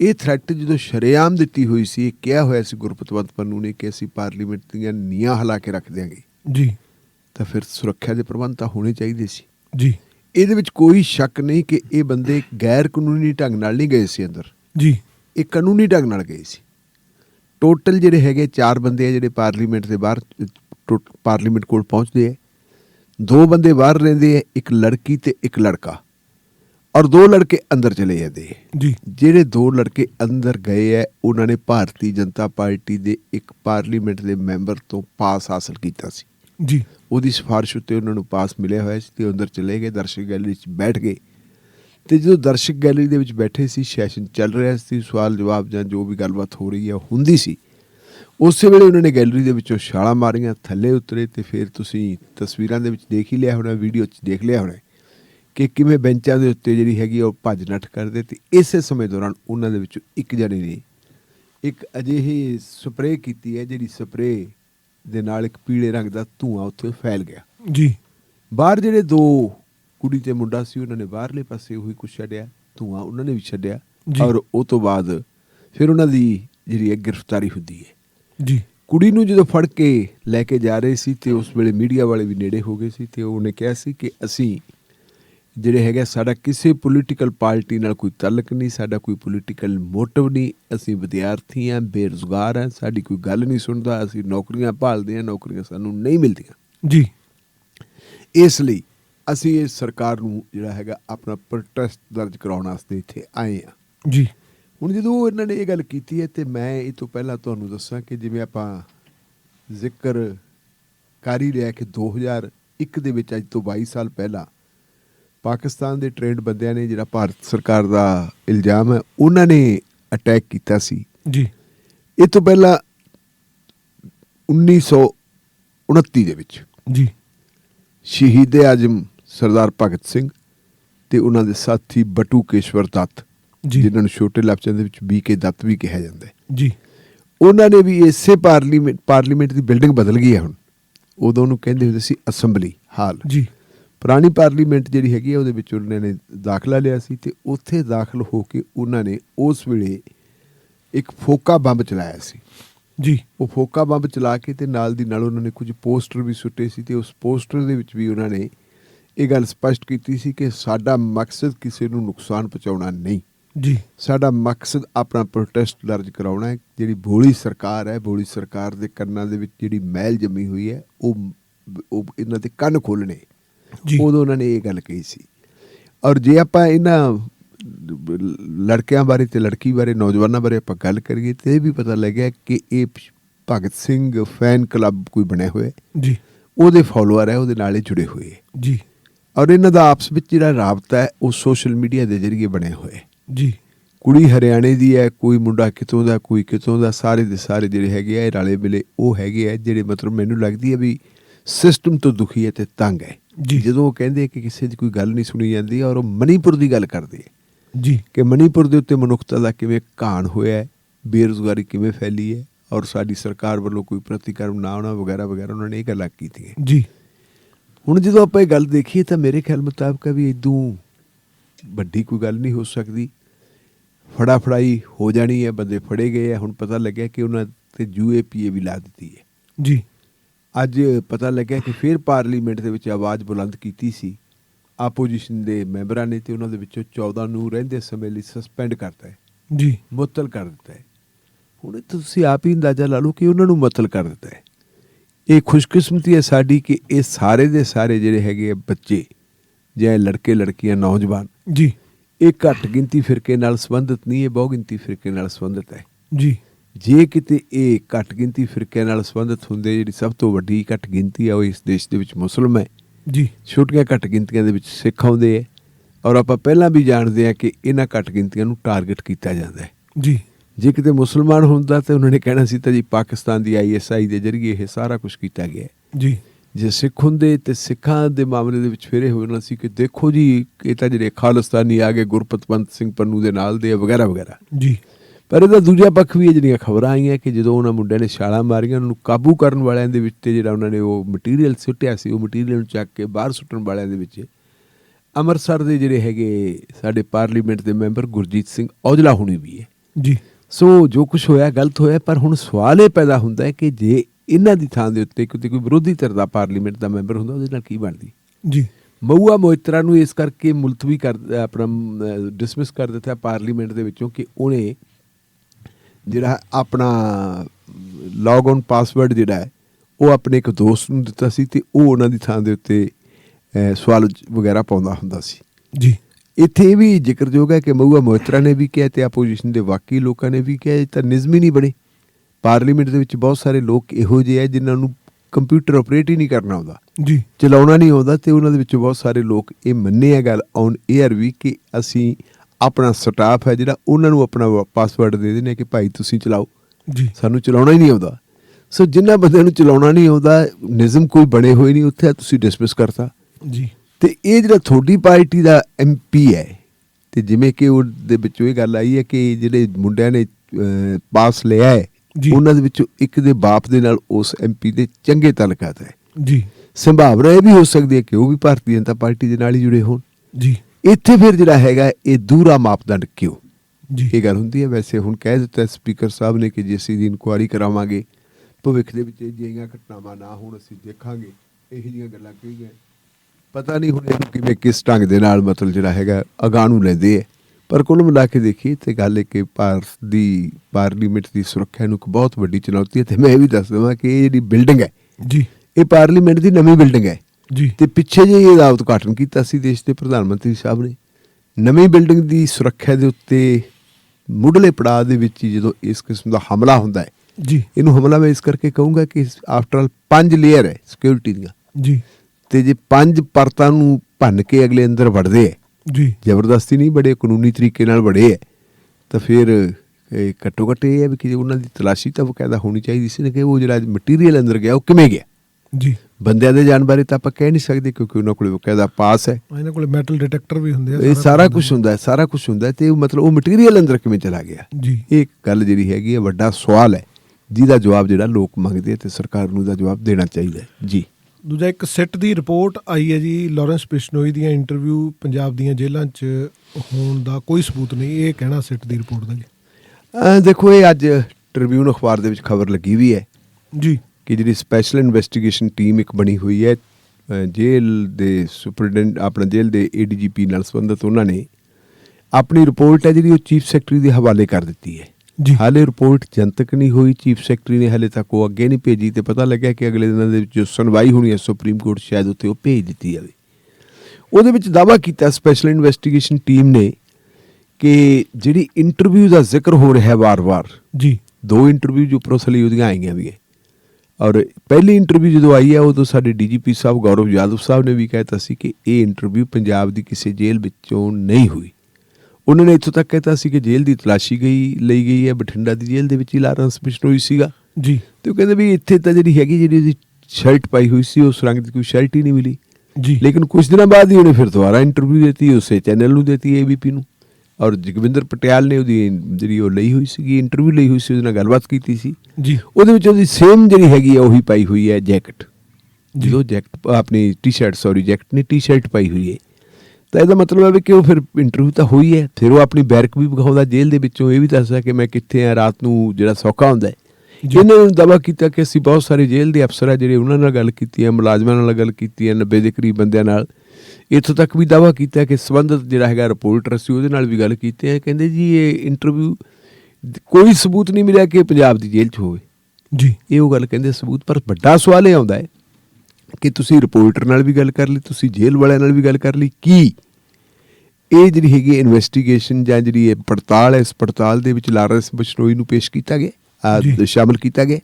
ਇਹ ਥ੍ਰੈਟ ਜਦੋਂ ਸ਼ਰੇਆਮ ਦਿੱਤੀ ਹੋਈ ਸੀ ਇਹ ਕਿਹਾ ਹੋਇਆ ਸੀ ਗੁਰਪਤਵੰਤ ਪੰਨੂ ਨੇ ਕਿ ਅਸੀਂ ਪਾਰਲੀਮੈਂਟ ਦੀਆਂ ਨੀਹਾਂ ਹਿਲਾ ਕੇ ਰੱਖ ਦਿਆਂਗੇ। ਜੀ। ਤਾਂ ਫਿਰ ਸੁਰੱਖਿਆ ਦੇ ਪ੍ਰਬੰਧ ਤਾਂ ਹੋਣੇ ਚਾਹੀਦੇ ਸੀ। ਜੀ। ਇਹਦੇ ਵਿੱਚ ਕੋਈ ਸ਼ੱਕ ਨਹੀਂ ਕਿ ਇਹ ਬੰਦੇ ਗੈਰ ਕਾਨੂੰਨੀ ਢੰਗ ਨਾਲ ਨਹੀਂ ਗਏ ਸੀ ਅੰਦਰ। ਜੀ। ਇਹ ਕਾਨੂੰਨੀ ਢੰਗ ਨਾਲ ਗਏ ਸੀ। ਟੋਟਲ ਜਿਹੜੇ ਹੈਗੇ ਚਾਰ ਬੰਦੇ ਆ ਜਿਹੜੇ ਪਾਰਲੀਮੈਂਟ ਦੇ ਬਾਹਰ ਪਾਰਲੀਮੈਂਟ ਕੋਲ ਪਹੁੰਚਦੇ ਆ। ਦੋ ਬੰਦੇ ਬਾਹਰ ਰਹਿੰਦੇ ਆ ਇੱਕ ਲੜਕੀ ਤੇ ਇੱਕ ਲੜਕਾ। ਔਰ ਦੋ ਲੜਕੇ ਅੰਦਰ ਚਲੇ ਜਾਂਦੇ ਜੀ। ਜਿਹੜੇ ਦੋ ਲੜਕੇ ਅੰਦਰ ਗਏ ਐ ਉਹਨਾਂ ਨੇ ਭਾਰਤੀ ਜਨਤਾ ਪਾਰਟੀ ਦੇ ਇੱਕ ਪਾਰਲੀਮੈਂਟ ਦੇ ਮੈਂਬਰ ਤੋਂ ਪਾਸ ਹਾਸਲ ਕੀਤਾ ਸੀ। ਜੀ। ਉਹਦੀ ਸਿਫਾਰਿਸ਼ ਉੱਤੇ ਉਹਨਾਂ ਨੂੰ ਪਾਸ ਮਿਲਿਆ ਹੋਇਆ ਸੀ ਤੇ ਅੰਦਰ ਚਲੇ ਗਏ, ਦਰਸ਼ਕ ਗੈਲਰੀ 'ਚ ਬੈਠ ਗਏ। ਤੇ ਜਦੋਂ ਦਰਸ਼ਕ ਗੈਲਰੀ ਦੇ ਵਿੱਚ ਬੈਠੇ ਸੀ, ਸੈਸ਼ਨ ਚੱਲ ਰਿਹਾ ਸੀ, ਸਵਾਲ ਜਵਾਬ ਜਾਂ ਜੋ ਵੀ ਗੱਲਬਾਤ ਹੋ ਰਹੀ ਹੈ, ਉਹ ਹੁੰਦੀ ਸੀ। ਉਸੇ ਵੇਲੇ ਉਹਨਾਂ ਨੇ ਗੈਲਰੀ ਦੇ ਵਿੱਚੋਂ ਛਾਲਾਂ ਮਾਰੀਆਂ, ਥੱਲੇ ਉਤਰੇ ਤੇ ਫਿਰ ਤੁਸੀਂ ਤਸਵੀਰਾਂ ਦੇ ਵਿੱਚ ਦੇਖ ਹੀ ਲਿਆ ਹੋਣਾ, ਵੀਡੀਓ 'ਚ ਦੇਖ ਲਿਆ ਹੋਣਾ ਕਿ ਕਿਵੇਂ ਬੈਂਚਾਂ ਦੇ ਉੱਤੇ ਜਿਹੜੀ ਹੈਗੀ ਆ, ਉਹ ਭੱਜ ਨੱਠ ਕਰਦੇ ਤੇ ਇਸੇ ਸਮੇਂ ਦੌਰਾਨ ਉਹਨਾਂ ਦੇ ਵਿੱਚੋਂ ਇੱਕ ਜਣੇ ਨੇ ਇੱਕ ਅਜਿਹੀ ਸਪਰੇਅ ਕੀਤੀ ਹੈ, ਜਿਹੜੀ ਸਪਰੇਅ ਦੇ ਨਾਲ ਇੱਕ ਪੀਲੇ ਰੰਗ ਦਾ ਧੂਆਂ ਉੱਥੇ ਫੈਲ ਗਿਆ। ਜੀ। ਬਾਹਰ ਜਿਹੜੇ ਦੋ ਕੁੜੀ ਤੇ ਮੁੰਡਾ ਸੀ ਉਹਨਾਂ ਨੇ ਬਾਹਰਲੇ ਪਾਸੇ ਉਹੀ ਕੁਛ ਛੱਡਿਆ ਧੂਆਂ ਉਹਨਾਂ ਨੇ ਵੀ ਛੱਡਿਆ। ਔਰ ਉਹ ਤੋਂ ਬਾਅਦ ਫਿਰ ਉਹਨਾਂ ਦੀ ਜਿਹੜੀ ਹੈ ਗ੍ਰਿਫਤਾਰੀ ਹੁੰਦੀ ਹੈ। ਜੀ। ਕੁੜੀ ਨੂੰ ਜਦੋਂ ਫੜ ਕੇ ਲੈ ਕੇ ਜਾ ਰਹੇ ਸੀ ਤੇ ਉਸ ਵੇਲੇ ਮੀਡੀਆ ਵਾਲੇ ਵੀ ਨੇੜੇ ਹੋ ਗਏ ਸੀ ਤੇ ਉਹਨੇ ਕਿਹਾ ਸੀ ਕਿ ਅਸੀਂ ਜਿਹੜੇ ਹੈਗਾ ਸਾਡਾ ਕਿਸੇ ਪੋਲੀਟੀਕਲ ਪਾਰਟੀ ਨਾਲ ਕੋਈ ਤਾਲੁਕ ਨਹੀਂ ਸਾਡਾ ਕੋਈ ਪੋਲੀਟੀਕਲ ਮੋਟਿਵ ਨਹੀਂ। ਅਸੀਂ ਵਿਦਿਆਰਥੀ ਹਾਂ ਬੇਰੁਜ਼ਗਾਰ ਹਾਂ ਸਾਡੀ ਕੋਈ ਗੱਲ ਨਹੀਂ ਸੁਣਦਾ ਅਸੀਂ ਨੌਕਰੀਆਂ ਭਾਲਦੇ ਹਾਂ ਨੌਕਰੀਆਂ ਸਾਨੂੰ ਨਹੀਂ ਮਿਲਦੀਆਂ। ਜੀ। ਇਸ ਲਈ ਅਸੀਂ ਇਸ ਸਰਕਾਰ ਨੂੰ ਜਿਹੜਾ ਹੈਗਾ ਆਪਣਾ ਪ੍ਰੋਟੈਸਟ ਦਰਜ ਕਰਾਉਣ ਵਾਸਤੇ ਇੱਥੇ ਆਏ ਆ ਜੀ। ਹੁਣ ਜਦੋਂ ਇਹਨਾਂ ਨੇ ਇਹ ਗੱਲ ਕੀਤੀ ਹੈ ਤੇ ਮੈਂ ਇਹ ਤੋਂ ਪਹਿਲਾਂ ਤੁਹਾਨੂੰ ਦੱਸਾਂ ਕਿ ਜਿਵੇਂ ਆਪਾਂ ਜ਼ਿਕਰ ਕਰ ਲਿਆ ਕਿ 2001 ਦੇ ਵਿੱਚ ਅੱਜ ਤੋਂ 22 ਸਾਲ ਪਹਿਲਾਂ ਪਾਕਿਸਤਾਨ ਦੇ ਟ੍ਰੇਨਡ ਬੰਦਿਆਂ ਨੇ ਜਿਹੜਾ ਭਾਰਤ ਸਰਕਾਰ ਦਾ ਇਲਜ਼ਾਮ ਹੈ ਉਹਨਾਂ ਨੇ ਅਟੈਕ ਕੀਤਾ ਸੀ। ਜੀ। ਇਹ ਤੋਂ ਪਹਿਲਾਂ 1929 ਦੇ ਵਿੱਚ ਜੀ। ਸ਼ਹੀਦ ਆਜਮ ਸਰਦਾਰ ਭਗਤ ਸਿੰਘ ਤੇ ਉਹਨਾਂ ਦੇ ਸਾਥੀ ਬਟੂ ਕੇਸ਼ਵਰ ਦੱਤ ਜੀ। ਜਿਨ੍ਹਾਂ ਨੂੰ ਛੋਟੇ ਲਫ਼ਜ਼ਾਂ ਦੇ ਵਿੱਚ ਬੀ ਕੇ ਦੱਤ ਵੀ ਕਿਹਾ ਜਾਂਦਾ ਹੈ। ਜੀ। ਉਹਨਾਂ ਨੇ ਵੀ ਇਸੇ ਪਾਰਲੀਮੈਂਟ ਪਾਰਲੀਮੈਂਟ ਦੀ ਬਿਲਡਿੰਗ ਬਦਲ ਗਈ ਹੈ ਹੁਣ। ਉਦੋਂ ਉਹਨੂੰ ਕਹਿੰਦੇ ਹੁੰਦੇ ਸੀ ਅਸੈਂਬਲੀ ਹਾਲ। ਜੀ। ਪੁਰਾਣੀ ਪਾਰਲੀਮੈਂਟ ਜਿਹੜੀ ਹੈਗੀ ਹੈ ਉਹਦੇ ਵਿੱਚ ਉਹਨਾਂ ਨੇ ਦਾਖਲਾ ਲਿਆ ਸੀ ਤੇ ਉੱਥੇ ਦਾਖਲ ਹੋ ਕੇ ਉਹਨਾਂ ਨੇ ਉਸ ਵੇਲੇ ਇੱਕ ਫੋਕਾ ਬੰਬ ਚਲਾਇਆ ਸੀ। ਜੀ। ਉਹ ਫੋਕਾ ਬੰਬ ਚਲਾ ਕੇ ਤੇ ਨਾਲ ਦੀ ਨਾਲ ਉਹਨਾਂ ਨੇ ਕੁਝ ਪੋਸਟਰ ਵੀ ਸੁੱਟੇ ਸੀ ਤੇ ਉਸ ਪੋਸਟਰ ਦੇ ਵਿੱਚ ਵੀ ਉਹਨਾਂ ਨੇ ਇਹ ਗੱਲ ਸਪਸ਼ਟ ਕੀਤੀ ਸੀ ਕਿ ਸਾਡਾ ਮਕਸਦ ਕਿਸੇ ਨੂੰ ਨੁਕਸਾਨ ਪਹੁੰਚਾਉਣਾ ਨਹੀਂ। ਜੀ। ਸਾਡਾ ਮਕਸਦ ਆਪਣਾ ਪ੍ਰੋਟੈਸਟ ਦਰਜ ਕਰਾਉਣਾ ਹੈ। ਜਿਹੜੀ ਬੋਲੀ ਸਰਕਾਰ ਹੈ ਬੋਲੀ ਸਰਕਾਰ ਦੇ ਕੰਨਾਂ ਦੇ ਵਿੱਚ ਜਿਹੜੀ ਮੈਲ ਜੰਮੀ ਹੋਈ ਹੈ ਉਹ ਉਹ ਇਹਨਾਂ ਦੇ ਕੰਨ ਖੋਲਣੇ ਉਦੋਂ ਉਹਨਾਂ ਨੇ ਇਹ ਗੱਲ ਕਹੀ ਸੀ। ਔਰ ਜੇ ਆਪਾਂ ਇਹਨਾਂ ਲੜਕਿਆਂ ਬਾਰੇ ਤੇ ਲੜਕੀ ਬਾਰੇ ਨੌਜਵਾਨਾਂ ਬਾਰੇ ਆਪਾਂ ਗੱਲ ਕਰੀਏ ਤੇ ਇਹ ਵੀ ਪਤਾ ਲੱਗਿਆ ਕਿ ਇਹ ਭਗਤ ਸਿੰਘ ਫੈਨ ਕਲੱਬ ਕੋਈ ਬਣਿਆ ਹੋਇਆ ਹੈ। ਜੀ। ਉਹਦੇ ਫਾਲੋਅਰ ਹੈ ਉਹਦੇ ਨਾਲ ਇਹ ਜੁੜੇ ਹੋਏ ਹੈ। ਜੀ। ਔਰ ਇਹਨਾਂ ਦਾ ਆਪਸ ਵਿੱਚ ਜਿਹੜਾ ਰਾਬਤਾ ਹੈ ਉਹ ਸੋਸ਼ਲ ਮੀਡੀਆ ਦੇ ਜ਼ਰੀਏ ਬਣਿਆ ਹੋਇਆ ਹੈ। ਜੀ। ਕੁੜੀ ਹਰਿਆਣੇ ਦੀ ਹੈ ਕੋਈ ਮੁੰਡਾ ਕਿਤੋਂ ਦਾ ਕੋਈ ਕਿਤੋਂ ਦਾ ਸਾਰੇ ਦੇ ਸਾਰੇ ਜਿਹੜੇ ਹੈਗੇ ਆ ਇਹ ਰਾਲੇ ਮਿਲੇ ਉਹ ਹੈਗੇ ਆ ਜਿਹੜੇ ਮਤਲਬ ਮੈਨੂੰ ਲੱਗਦੀ ਹੈ ਵੀ ਸਿਸਟਮ ਤੋਂ ਦੁਖੀ ਹੈ ਤੇ ਤੰਗ ਹੈ। ਜੀ। ਜਦੋਂ ਉਹ ਕਹਿੰਦੇ ਕਿ ਕਿਸੇ ਦੀ ਕੋਈ ਗੱਲ ਨਹੀਂ ਸੁਣੀ ਜਾਂਦੀ ਔਰ ਉਹ ਮਨੀਪੁਰ ਦੀ ਗੱਲ ਕਰਦੇ ਹੈ ਜੀ। ਕਿ ਮਨੀਪੁਰ ਦੇ ਉੱਤੇ ਮਨੁੱਖਤਾ ਦਾ ਕਿਵੇਂ ਘਾਣ ਹੋਇਆ ਹੈ ਬੇਰੁਜ਼ਗਾਰੀ ਕਿਵੇਂ ਫੈਲੀ ਹੈ ਔਰ ਸਾਡੀ ਸਰਕਾਰ ਵੱਲੋਂ ਕੋਈ ਪ੍ਰਤੀਕਰਮ ਨਾ ਆਉਣਾ ਵਗੈਰਾ ਵਗੈਰਾ ਉਹਨਾਂ ਨੇ ਇਹ ਗੱਲਾਂ ਕੀਤੀਆਂ। ਜੀ। ਹੁਣ ਜਦੋਂ ਆਪਾਂ ਇਹ ਗੱਲ ਦੇਖੀਏ ਤਾਂ ਮੇਰੇ ਖਿਆਲ ਮੁਤਾਬਕ ਵੀ ਇਦੋਂ ਵੱਡੀ ਕੋਈ ਗੱਲ ਨਹੀਂ ਹੋ ਸਕਦੀ। ਫੜਾ ਫੜਾਈ ਹੋ ਜਾਣੀ ਹੈ ਬੰਦੇ ਫੜੇ ਗਏ ਆ ਹੁਣ ਪਤਾ ਲੱਗਿਆ ਕਿ ਉਹਨਾਂ ਤੇ ਯੂਏਪੀਏ ਵੀ ਲਾ ਦਿੱਤੀ ਹੈ। ਜੀ। ਅੱਜ ਪਤਾ ਲੱਗਿਆ ਕਿ ਫਿਰ ਪਾਰਲੀਮੈਂਟ ਦੇ ਵਿੱਚ ਆਵਾਜ਼ ਬੁਲੰਦ ਕੀਤੀ ਸੀ। ਆਪੋਜੀਸ਼ਨ ਦੇ ਮੈਂਬਰਾਂ ਨੇ ਤੇ ਉਹਨਾਂ ਦੇ ਵਿੱਚੋਂ 14 ਨੂੰ ਰਹਿੰਦੇ ਸਮੇਂ ਲਈ ਸਸਪੈਂਡ ਕਰਤਾ ਹੈ। ਜੀ। ਮੁਅੱਤਲ ਕਰ ਦਿੱਤਾ ਹੈ। ਹੁਣ ਤੁਸੀਂ ਆਪ ਹੀ ਅੰਦਾਜ਼ਾ ਲਾ ਲਓ ਕਿ ਉਹਨਾਂ ਨੂੰ ਮੁਅੱਤਲ ਕਰ ਦਿੱਤਾ ਹੈ। ਇਹ ਖੁਸ਼ਕਿਸਮਤੀ ਹੈ ਸਾਡੀ ਕਿ ਇਹ ਸਾਰੇ ਦੇ ਸਾਰੇ ਜਿਹੜੇ ਹੈਗੇ ਬੱਚੇ ਜਾਂ ਲੜਕੇ ਲੜਕੀਆਂ ਨੌਜਵਾਨ ਜੀ। ਇਹ ਘੱਟ ਗਿਣਤੀ ਫਿਰਕੇ ਨਾਲ ਸੰਬੰਧਿਤ ਨਹੀਂ ਇਹ ਬਹੁ ਗਿਣਤੀ ਫਿਰਕੇ ਨਾਲ ਸੰਬੰਧਿਤ ਹੈ। ਜੀ। ਜੇ ਕਿਤੇ ਇਹ ਘੱਟ ਗਿਣਤੀ ਫਿਰਕੇ ਨਾਲ ਸੰਬੰਧਿਤ ਹੁੰਦੇ ਜਿਹੜੀ ਸਭ ਤੋਂ ਵੱਡੀ ਘੱਟ ਗਿਣਤੀ ਆ ਉਹ ਇਸ ਦੇਸ਼ ਦੇ ਵਿੱਚ ਮੁਸਲਮ ਹੈ। ਜੀ। ਛੋਟੀਆਂ ਘੱਟ ਗਿਣਤੀਆਂ ਦੇ ਵਿੱਚ ਸਿੱਖ ਆਉਂਦੇ ਹੈ। ਔਰ ਆਪਾਂ ਪਹਿਲਾਂ ਵੀ ਜਾਣਦੇ ਆ ਕਿ ਇਹਨਾਂ ਘੱਟ ਗਿਣਤੀਆਂ ਨੂੰ ਟਾਰਗੇਟ ਕੀਤਾ ਜਾਂਦਾ ਹੈ। ਜੀ। ਜੇ ਕਿਤੇ ਮੁਸਲਮਾਨ ਹੁੰਦਾ ਤੇ ਉਹਨਾਂ ਨੇ ਕਹਿਣਾ ਸੀ ਤਾਂ ਜੀ ਪਾਕਿਸਤਾਨ ਦੀ ਆਈਐਸਆਈ ਦੇ ਜ਼ਰੀਏ ਇਹ ਸਾਰਾ ਕੁਝ ਕੀਤਾ ਗਿਆ ਹੈ। ਜੀ। ਜੇ ਸਿੱਖ ਹੁੰਦੇ ਤੇ ਸਿੱਖਾਂ ਦੇ ਮਾਮਲੇ ਦੇ ਵਿੱਚ ਫੇਰੇ ਹੋਣਾ ਸੀ ਕਿ ਦੇਖੋ ਜੀ ਇਹ ਤਾਂ ਜਿਹੜੇ ਖਾਲਿਸਤਾਨੀ ਆ ਗਏ ਗੁਰਪਤਵੰਤ ਸਿੰਘ ਪੰਨੂ ਦੇ ਨਾਲ ਦੇ ਆ ਵਗੈਰਾ ਵਗੈਰਾ। ਜੀ। ਪਰ ਇਹਦਾ ਦੂਜਾ ਪੱਖ ਵੀ ਹੈ ਜਿਹੜੀਆਂ ਖਬਰਾਂ ਆਈਆਂ ਕਿ ਜਦੋਂ ਉਹਨਾਂ ਮੁੰਡਿਆਂ ਨੇ ਛਾਲਾਂ ਮਾਰੀਆਂ ਉਹਨਾਂ ਨੂੰ ਕਾਬੂ ਕਰਨ ਵਾਲਿਆਂ ਦੇ ਵਿੱਚ ਤੇ ਜਿਹੜਾ ਉਹਨਾਂ ਨੇ ਉਹ ਮਟੀਰੀਅਲ ਸੁੱਟਿਆ ਸੀ ਉਹ ਮਟੀਰੀਅਲ ਨੂੰ ਚੱਕ ਕੇ ਬਾਹਰ ਸੁੱਟਣ ਵਾਲਿਆਂ ਦੇ ਵਿੱਚ ਅੰਮ੍ਰਿਤਸਰ ਦੇ ਜਿਹੜੇ ਹੈਗੇ ਸਾਡੇ ਪਾਰਲੀਮੈਂਟ ਦੇ ਮੈਂਬਰ ਗੁਰਜੀਤ ਸਿੰਘ ਔਜਲਾ ਹੁਣੀ ਵੀ ਹੈ। ਜੀ। ਸੋ ਜੋ ਕੁਝ ਹੋਇਆ ਗਲਤ ਹੋਇਆ ਪਰ ਹੁਣ ਸਵਾਲ ਇਹ ਪੈਦਾ ਹੁੰਦਾ ਹੈ ਕਿ ਜੇ ਇਹਨਾਂ ਦੀ ਥਾਂ ਦੇ ਉੱਤੇ ਕਿਤੇ ਕੋਈ ਵਿਰੋਧੀ ਧਿਰ ਦਾ ਪਾਰਲੀਮੈਂਟ ਦਾ ਮੈਂਬਰ ਹੁੰਦਾ ਉਹਦੇ ਨਾਲ ਕੀ ਬਣਦੀ? ਜੀ। ਮਊਆ ਮੋਇਤਰਾ ਨੂੰ ਇਸ ਕਰਕੇ ਮੁਲਤਵੀ ਕਰ ਆਪਣਾ ਡਿਸਮਿਸ ਕਰ ਦਿੱਤਾ ਪਾਰਲੀਮੈਂਟ ਦੇ ਵਿੱਚੋਂ ਕਿ ਉਹਨੇ ਜਿਹੜਾ ਆਪਣਾ ਲੌਗ ਔਨ ਪਾਸਵਰਡ ਜਿਹੜਾ ਹੈ ਉਹ ਆਪਣੇ ਇੱਕ ਦੋਸਤ ਨੂੰ ਦਿੱਤਾ ਸੀ ਤੇ ਉਹ ਉਹਨਾਂ ਦੀ ਥਾਂ ਦੇ ਉੱਤੇ ਸਵਾਲ ਵਗੈਰਾ ਪਾਉਂਦਾ ਹੁੰਦਾ ਸੀ। ਜੀ। ਇੱਥੇ ਵੀ ਜ਼ਿਕਰਯੋਗ ਹੈ ਕਿ ਮਊਆ ਮੋਇਤਰਾ ਨੇ ਵੀ ਕਿਹਾ ਤੇ ਆਪੋਜੀਸ਼ਨ ਦੇ ਬਾਕੀ ਲੋਕਾਂ ਨੇ ਵੀ ਕਿਹਾ ਤਾਂ ਨਿਜ਼ਮ ਹੀ ਨਹੀਂ ਬਣੇ। ਪਾਰਲੀਮੈਂਟ ਦੇ ਵਿੱਚ ਬਹੁਤ ਸਾਰੇ ਲੋਕ ਇਹੋ ਜਿਹੇ ਆ ਜਿਨ੍ਹਾਂ ਨੂੰ ਕੰਪਿਊਟਰ ਆਪਰੇਟ ਹੀ ਨਹੀਂ ਕਰਨਾ ਆਉਂਦਾ। ਜੀ। ਚਲਾਉਣਾ ਨਹੀਂ ਆਉਂਦਾ ਤੇ ਉਹਨਾਂ ਦੇ ਵਿੱਚੋਂ ਬਹੁਤ ਸਾਰੇ ਲੋਕ ਇਹ ਮੰਨੇ ਆ ਗੱਲ ਔਨ 에ਅਰ ਵੀ ਕਿ ਅਸੀਂ ਆਪਣਾ ਸਟਾਫ ਹੈ ਜਿਹੜਾ ਉਹਨਾਂ ਨੂੰ ਆਪਣਾ ਪਾਸਵਰਡ ਦੇ ਦਿੰਦੇ ਹਾਂ ਕਿ ਭਾਈ ਤੁਸੀਂ ਚਲਾਓ। ਜੀ। ਸਾਨੂੰ ਚਲਾਉਣਾ ਹੀ ਨਹੀਂ ਆਉਂਦਾ। ਸੋ ਜਿਨ੍ਹਾਂ ਬੰਦਿਆਂ ਨੂੰ ਚਲਾਉਣਾ ਨਹੀਂ ਆਉਂਦਾ ਨਿਜ਼ਮ ਕੋਈ ਬਣੇ ਹੋਏ ਨਹੀਂ ਉੱਥੇ ਤੁਸੀਂ ਡਿਸਮਿਸ ਕਰਤਾ। ਜੀ। ਤੇ ਇਹ ਜਿਹੜਾ ਤੁਹਾਡੀ ਪਾਰਟੀ ਦਾ ਐਮਪੀ ਹੈ ਤੇ ਜਿਵੇਂ ਕਿ ਉਹ ਦੇ ਵਿੱਚੋਂ ਇਹ ਗੱਲ ਆਈ ਹੈ ਕਿ ਜਿਹੜੇ ਮੁੰਡਿਆਂ ਨੇ ਪਾਸ ਲਿਆ ਹੈ। ਉਹਨਾਂ ਦੇ ਵਿੱਚੋਂ ਇੱਕ ਦੇ ਬਾਪ ਦੇ ਨਾਲ ਉਸ ਐਮਪੀ ਦੇ ਚੰਗੇ ਤਾਲੁਕਾਤ ਹੈ। ਜੀ। ਸੰਭਾਵਨਾ ਇਹ ਵੀ ਹੋ ਸਕਦੀ ਹੈ ਕਿ ਉਹ ਵੀ ਭਾਰਤੀ ਜਨਤਾ ਪਾਰਟੀ ਦੇ ਨਾਲ ਹੀ ਜੁੜੇ ਹੋਣ। ਜੀ। ਇੱਥੇ ਫਿਰ ਜਿਹੜਾ ਹੈਗਾ ਇਹ ਦੂਰਾ ਮਾਪਦੰਡ ਕਿਉਂ? ਜੀ। ਇਹ ਗੱਲ ਹੁੰਦੀ ਹੈ। ਵੈਸੇ ਹੁਣ ਕਹਿ ਦਿੱਤਾ ਸਪੀਕਰ ਸਾਹਿਬ ਨੇ ਕਿ ਜੇ ਅਸੀਂ ਦੀ ਇਨਕੁਆਇਰੀ ਕਰਾਵਾਂਗੇ ਭਵਿੱਖ ਦੇ ਵਿੱਚ ਇਹ ਜਿਹੀਆਂ ਘਟਨਾਵਾਂ ਨਾ ਹੋਣ ਅਸੀਂ ਦੇਖਾਂਗੇ। ਇਹੋ ਜਿਹੀਆਂ ਗੱਲਾਂ ਕਹੀਆਂ। ਪਤਾ ਨਹੀਂ ਹੁਣ ਇਹਨੂੰ ਕਿਵੇਂ ਕਿਸ ਢੰਗ ਦੇ ਨਾਲ ਮਤਲਬ ਜਿਹੜਾ ਹੈਗਾ ਅਗਾਂਹ ਨੂੰ ਲੈਂਦੇ ਹੈ ਪਰ ਕੁੱਲ ਮਿਲਾ ਕੇ ਦੇਖੀ ਤੇ ਗੱਲ ਇਹ ਕਿ ਭਾਰਤ ਦੀ ਪਾਰਲੀਮੈਂਟ ਦੀ ਸੁਰੱਖਿਆ ਨੂੰ ਇੱਕ ਬਹੁਤ ਵੱਡੀ ਚੁਣੌਤੀ ਹੈ। ਤੇ ਮੈਂ ਇਹ ਵੀ ਦੱਸ ਦਵਾਂ ਕਿ ਇਹ ਜਿਹੜੀ ਬਿਲਡਿੰਗ ਹੈ ਜੀ। ਇਹ ਪਾਰਲੀਮੈਂਟ ਦੀ ਨਵੀਂ ਬਿਲਡਿੰਗ ਹੈ। ਜੀ। ਤੇ ਪਿੱਛੇ ਜੇ ਇਹਦਾ ਉਦਘਾਟਨ ਕੀਤਾ ਸੀ ਦੇਸ਼ ਦੇ ਪ੍ਰਧਾਨ ਮੰਤਰੀ ਸਾਹਿਬ ਨੇ। ਨਵੀਂ ਬਿਲਡਿੰਗ ਦੀ ਸੁਰੱਖਿਆ ਦੇ ਉੱਤੇ ਮੁੱਢਲੇ ਪੜਾਅ ਦੇ ਵਿੱਚ ਹੀ ਜਦੋਂ ਇਸ ਕਿਸਮ ਦਾ ਹਮਲਾ ਹੁੰਦਾ ਹੈ ਜੀ। ਇਹਨੂੰ ਹਮਲਾ ਮੈਂ ਇਸ ਕਰਕੇ ਕਹੂੰਗਾ ਕਿ ਆਫਟਰ ਆਲ ਪੰਜ ਲੇਅਰ ਹੈ ਸਿਕਿਉਰਿਟੀ ਦੀਆਂ। ਜੀ। ਤੇ ਜੇ ਪੰਜ ਪਰਤਾਂ ਨੂੰ ਭੰਨ ਕੇ ਅਗਲੇ ਅੰਦਰ ਵੜਦੇ ਹੈ ਜੀ। ਜ਼ਬਰਦਸਤੀ ਨਹੀਂ ਬੜੇ ਕਾਨੂੰਨੀ ਤਰੀਕੇ ਨਾਲ ਵੜੇ ਹੈ ਤਾਂ ਫਿਰ ਇਹ ਘੱਟੋ ਘੱਟ ਇਹ ਹੈ ਵੀ ਕਿ ਉਹਨਾਂ ਦੀ ਤਲਾਸ਼ੀ ਤਾਂ ਬਕਾਇਦਾ ਹੋਣੀ ਚਾਹੀਦੀ ਸੀ ਨਾ ਕਿ ਉਹ ਜਿਹੜਾ ਮਟੀਰੀਅਲ ਅੰਦਰ ਗਿਆ ਉਹ ਕਿਵੇਂ ਗਿਆ? ਜੀ। ਬੰਦਿਆਂ ਦੇ ਜਾਣ ਬਾਰੇ ਤਾਂ ਆਪਾਂ ਕਹਿ ਨਹੀਂ ਸਕਦੇ ਕਿਉਂਕਿ ਉਹਨਾਂ ਕੋਲ ਬਕਾਇਦਾ ਪਾਸ ਹੈ। ਇਹਨਾਂ ਕੋਲ ਮੈਟਲ ਡਿਟੈਕਟਰ ਵੀ ਹੁੰਦੇ ਆ ਇਹ ਸਾਰਾ ਕੁਝ ਹੁੰਦਾ। ਹੈ ਸਾਰਾ ਕੁਝ ਹੁੰਦਾ ਹੈ ਤੇ ਉਹ ਮਤਲਬ ਉਹ ਮਟੀਰੀਅਲ ਅੰਦਰ ਕਿਵੇਂ ਚਲਾ ਗਿਆ? ਜੀ। ਇਹ ਗੱਲ ਜਿਹੜੀ ਹੈਗੀ ਹੈ ਵੱਡਾ ਸਵਾਲ ਹੈ ਜਿਹਦਾ ਜਵਾਬ ਜਿਹੜਾ ਲੋਕ ਮੰਗਦੇ ਤੇ ਸਰਕਾਰ ਨੂੰ ਦਾ ਜਵਾਬ ਦੇਣਾ ਚਾਹੀਦਾ ਹੈ। ਜੀ। ਦੂਜਾ ਇੱਕ ਸਿੱਟ ਦੀ ਰਿਪੋਰਟ ਆਈ ਹੈ ਜੀ ਲਾਰੈਂਸ ਬਿਸ਼ਨੋਈ ਦੀਆਂ ਇੰਟਰਵਿਊ ਪੰਜਾਬ ਦੀਆਂ ਜੇਲ੍ਹਾਂ 'ਚ ਹੋਣ ਦਾ ਕੋਈ ਸਬੂਤ ਨਹੀਂ ਇਹ ਕਹਿਣਾ ਸਿੱਟ ਦੀ ਰਿਪੋਰਟ ਦਾ ਜੀ। ਦੇਖੋ ਇਹ ਅੱਜ ਟ੍ਰਿਬਿਊਨ ਅਖਬਾਰ ਦੇ ਵਿੱਚ ਖਬਰ ਲੱਗੀ ਵੀ ਹੈ। ਜੀ। ਕਿ ਜਿਹੜੀ ਸਪੈਸ਼ਲ ਇਨਵੈਸਟੀਗੇਸ਼ਨ ਟੀਮ ਇੱਕ ਬਣੀ ਹੋਈ ਹੈ ਜੇਲ੍ਹ ਦੇ ਸੁਪਰਡੈਂਟ ਆਪਣਾ ਜੇਲ੍ਹ ਦੇ ਏਡੀਜੀਪੀ ਨਾਲ ਸੰਬੰਧਿਤ ਉਹਨਾਂ ਨੇ ਆਪਣੀ ਰਿਪੋਰਟ ਹੈ ਜਿਹੜੀ ਉਹ ਚੀਫ ਸੈਕਟਰੀ ਦੇ ਹਵਾਲੇ ਕਰ ਦਿੱਤੀ ਹੈ। ਜੀ। ਹਾਲੇ ਰਿਪੋਰਟ ਜਨਤਕ ਨਹੀਂ ਹੋਈ ਚੀਫ ਸੈਕਟਰੀ ਨੇ ਹਾਲੇ ਤੱਕ ਉਹ ਅੱਗੇ ਨਹੀਂ ਭੇਜੀ ਤੇ ਪਤਾ ਲੱਗਿਆ ਕਿ ਅਗਲੇ ਦਿਨਾਂ ਦੇ ਵਿੱਚ ਜੋ ਸੁਣਵਾਈ ਹੋਣੀ ਹੈ ਸੁਪਰੀਮ ਕੋਰਟ ਸ਼ਾਇਦ ਉੱਥੇ ਉਹ ਭੇਜ ਦਿੱਤੀ ਜਾਵੇ। ਉਹਦੇ ਵਿੱਚ ਦਾਵਾ ਕੀਤਾ ਸਪੈਸ਼ਲ ਇਨਵੈਸਟੀਗੇਸ਼ਨ ਟੀਮ ਨੇ ਕਿ ਜਿਹੜੀ ਇੰਟਰਵਿਊ ਦਾ ਜ਼ਿਕਰ ਹੋ ਰਿਹਾ ਹੈ ਵਾਰ-ਵਾਰ ਜੀ। ਦੋ ਇੰਟਰਵਿਊ ਜੋ ਪ੍ਰੋਸਲੀ ਉਹਦੀਆਂ ਆਈਆਂ ਵੀ ਹੈ। ਔਰ ਪਹਿਲੀ ਇੰਟਰਵਿਊ ਜਦੋਂ ਆਈ ਹੈ ਉਦੋਂ ਸਾਡੇ ਡੀਜੀਪੀ ਸਾਹਿਬ ਗੌਰਵ ਯਾਦਵ ਸਾਹਿਬ ਨੇ ਵੀ ਕਹਿਤਾ ਸੀ ਕਿ ਇਹ ਇੰਟਰਵਿਊ ਪੰਜਾਬ ਦੀ ਕਿਸੇ ਜੇਲ੍ਹ ਵਿੱਚੋਂ ਨਹੀਂ ਹੋਈ। ਉਹਨਾਂ ਨੇ ਇੱਥੋਂ ਤੱਕ ਕਹਿਤਾ ਸੀ ਕਿ ਜੇਲ੍ਹ ਦੀ ਤਲਾਸ਼ੀ ਗਈ ਲਈ ਗਈ ਹੈ ਬਠਿੰਡਾ ਦੀ ਜੇਲ੍ਹ ਦੇ ਵਿੱਚ ਹੀ ਲਾਰੈਂਸ ਬਿਸ਼ਨੋਈ ਸੀਗਾ। ਜੀ। ਤੇ ਉਹ ਕਹਿੰਦੇ ਵੀ ਇੱਥੇ ਤਾਂ ਜਿਹੜੀ ਹੈਗੀ ਜਿਹੜੀ ਉਹਦੀ ਸ਼ਰਟ ਪਾਈ ਹੋਈ ਸੀ ਉਸ ਰੰਗ ਦੀ ਕੋਈ ਸ਼ਰਟ ਹੀ ਨਹੀਂ ਮਿਲੀ। ਜੀ। ਲੇਕਿਨ ਕੁਝ ਦਿਨਾਂ ਬਾਅਦ ਹੀ ਉਹਨੇ ਫਿਰ ਦੁਬਾਰਾ ਇੰਟਰਵਿਊ ਦਿੱਤੀ ਉਸੇ ਚੈਨਲ ਨੂੰ ਦਿੱਤੀ ਏਬੀਪੀ ਨੂੰ। ਔਰ ਜਗਵਿੰਦਰ ਪਟਿਆਲ ਨੇ ਉਹਦੀ ਜਿਹੜੀ ਉਹ ਲਈ ਹੋਈ ਸੀਗੀ ਇੰਟਰਵਿਊ ਲਈ ਹੋਈ ਸੀ ਉਹਦੇ ਨਾਲ ਗੱਲਬਾਤ ਕੀਤੀ ਸੀ। ਜੀ। ਉਹਦੇ ਵਿੱਚ ਉਹਦੀ ਸੇਮ ਜਿਹੜੀ ਹੈਗੀ ਆ ਉਹੀ ਪਾਈ ਹੋਈ ਹੈ ਜੈਕਟ ਜੀ। ਜਦੋਂ ਜੈਕਟ ਆਪਣੀ ਟੀ-ਸ਼ਰਟ ਸੌਰੀ ਜੈਕਟ ਨਹੀਂ ਟੀ-ਸ਼ਰਟ ਪਾਈ ਹੋਈ ਹੈ। ਤਾਂ ਇਹਦਾ ਮਤਲਬ ਹੈ ਵੀ ਕਿ ਉਹ ਫਿਰ ਇੰਟਰਵਿਊ ਤਾਂ ਹੋਈ ਹੈ ਫਿਰ ਉਹ ਆਪਣੀ ਬੈਰਕ ਵੀ ਵਿਖਾਉਂਦਾ ਜੇਲ੍ਹ ਦੇ ਵਿੱਚੋਂ ਇਹ ਵੀ ਦੱਸਦਾ ਕਿ ਮੈਂ ਕਿੱਥੇ ਆ ਰਾਤ ਨੂੰ ਜਿਹੜਾ ਸੌਖਾ ਹੁੰਦਾ ਹੈ। ਜੀ। ਇਹਨਾਂ ਨੇ ਦਾਵਾ ਕੀਤਾ ਕਿ ਅਸੀਂ ਬਹੁਤ ਸਾਰੇ ਜੇਲ੍ਹ ਦੇ ਅਫਸਰ ਆ ਜਿਹੜੇ ਉਹਨਾਂ ਨਾਲ ਗੱਲ ਕੀਤੀ ਹੈ ਮੁਲਾਜ਼ਮਾਂ ਨਾਲ ਗੱਲ ਕੀਤੀ ਹੈ 90 ਦੇ ਕਰੀਬ ਬੰਦਿਆਂ ਨਾਲ। ਇੱਥੋਂ ਤੱਕ ਵੀ ਦਾਵਾ ਕੀਤਾ ਕਿ ਸੰਬੰਧਿਤ ਜਿਹੜਾ ਹੈਗਾ ਰਿਪੋਰਟਰ ਸੀ ਉਹਦੇ ਨਾਲ ਵੀ ਗੱਲ ਕੀਤੀ ਹੈ। ਕਹਿੰਦੇ ਜੀ ਇਹ ਇੰਟਰਵਿਊ ਕੋਈ ਸਬੂਤ ਨਹੀਂ ਮਿਲਿਆ ਕਿ ਪੰਜਾਬ ਦੀ ਜੇਲ੍ਹ 'ਚ ਹੋਵੇ। ਜੀ। ਇਹ ਉਹ ਗੱਲ ਕਹਿੰਦੇ ਸਬੂਤ ਪਰ ਵੱਡਾ ਸਵਾਲ ਇਹ ਆਉਂਦਾ ਹੈ ਕਿ ਤੁਸੀਂ ਰਿਪੋਰਟਰ ਨਾਲ ਵੀ ਗੱਲ ਕਰ ਲਈ ਤੁਸੀਂ ਜੇਲ੍ਹ ਵਾਲਿਆਂ ਨਾਲ ਵੀ ਗੱਲ ਕਰ ਲਈ ਕੀ ਇਹ ਜਿਹੜੀ ਹੈਗੀ ਇਨਵੈਸਟੀਗੇਸ਼ਨ ਜਾਂ ਜਿਹੜੀ ਇਹ ਪੜਤਾਲ ਹੈ ਇਸ ਪੜਤਾਲ ਦੇ ਵਿੱਚ ਲਾਰੈਂਸ ਬਿਸ਼ਨੋਈ ਨੂੰ ਪੇਸ਼ ਕੀਤਾ ਗਿਆ। ਸ਼ਾਮਲ ਕੀਤਾ ਗਿਆ।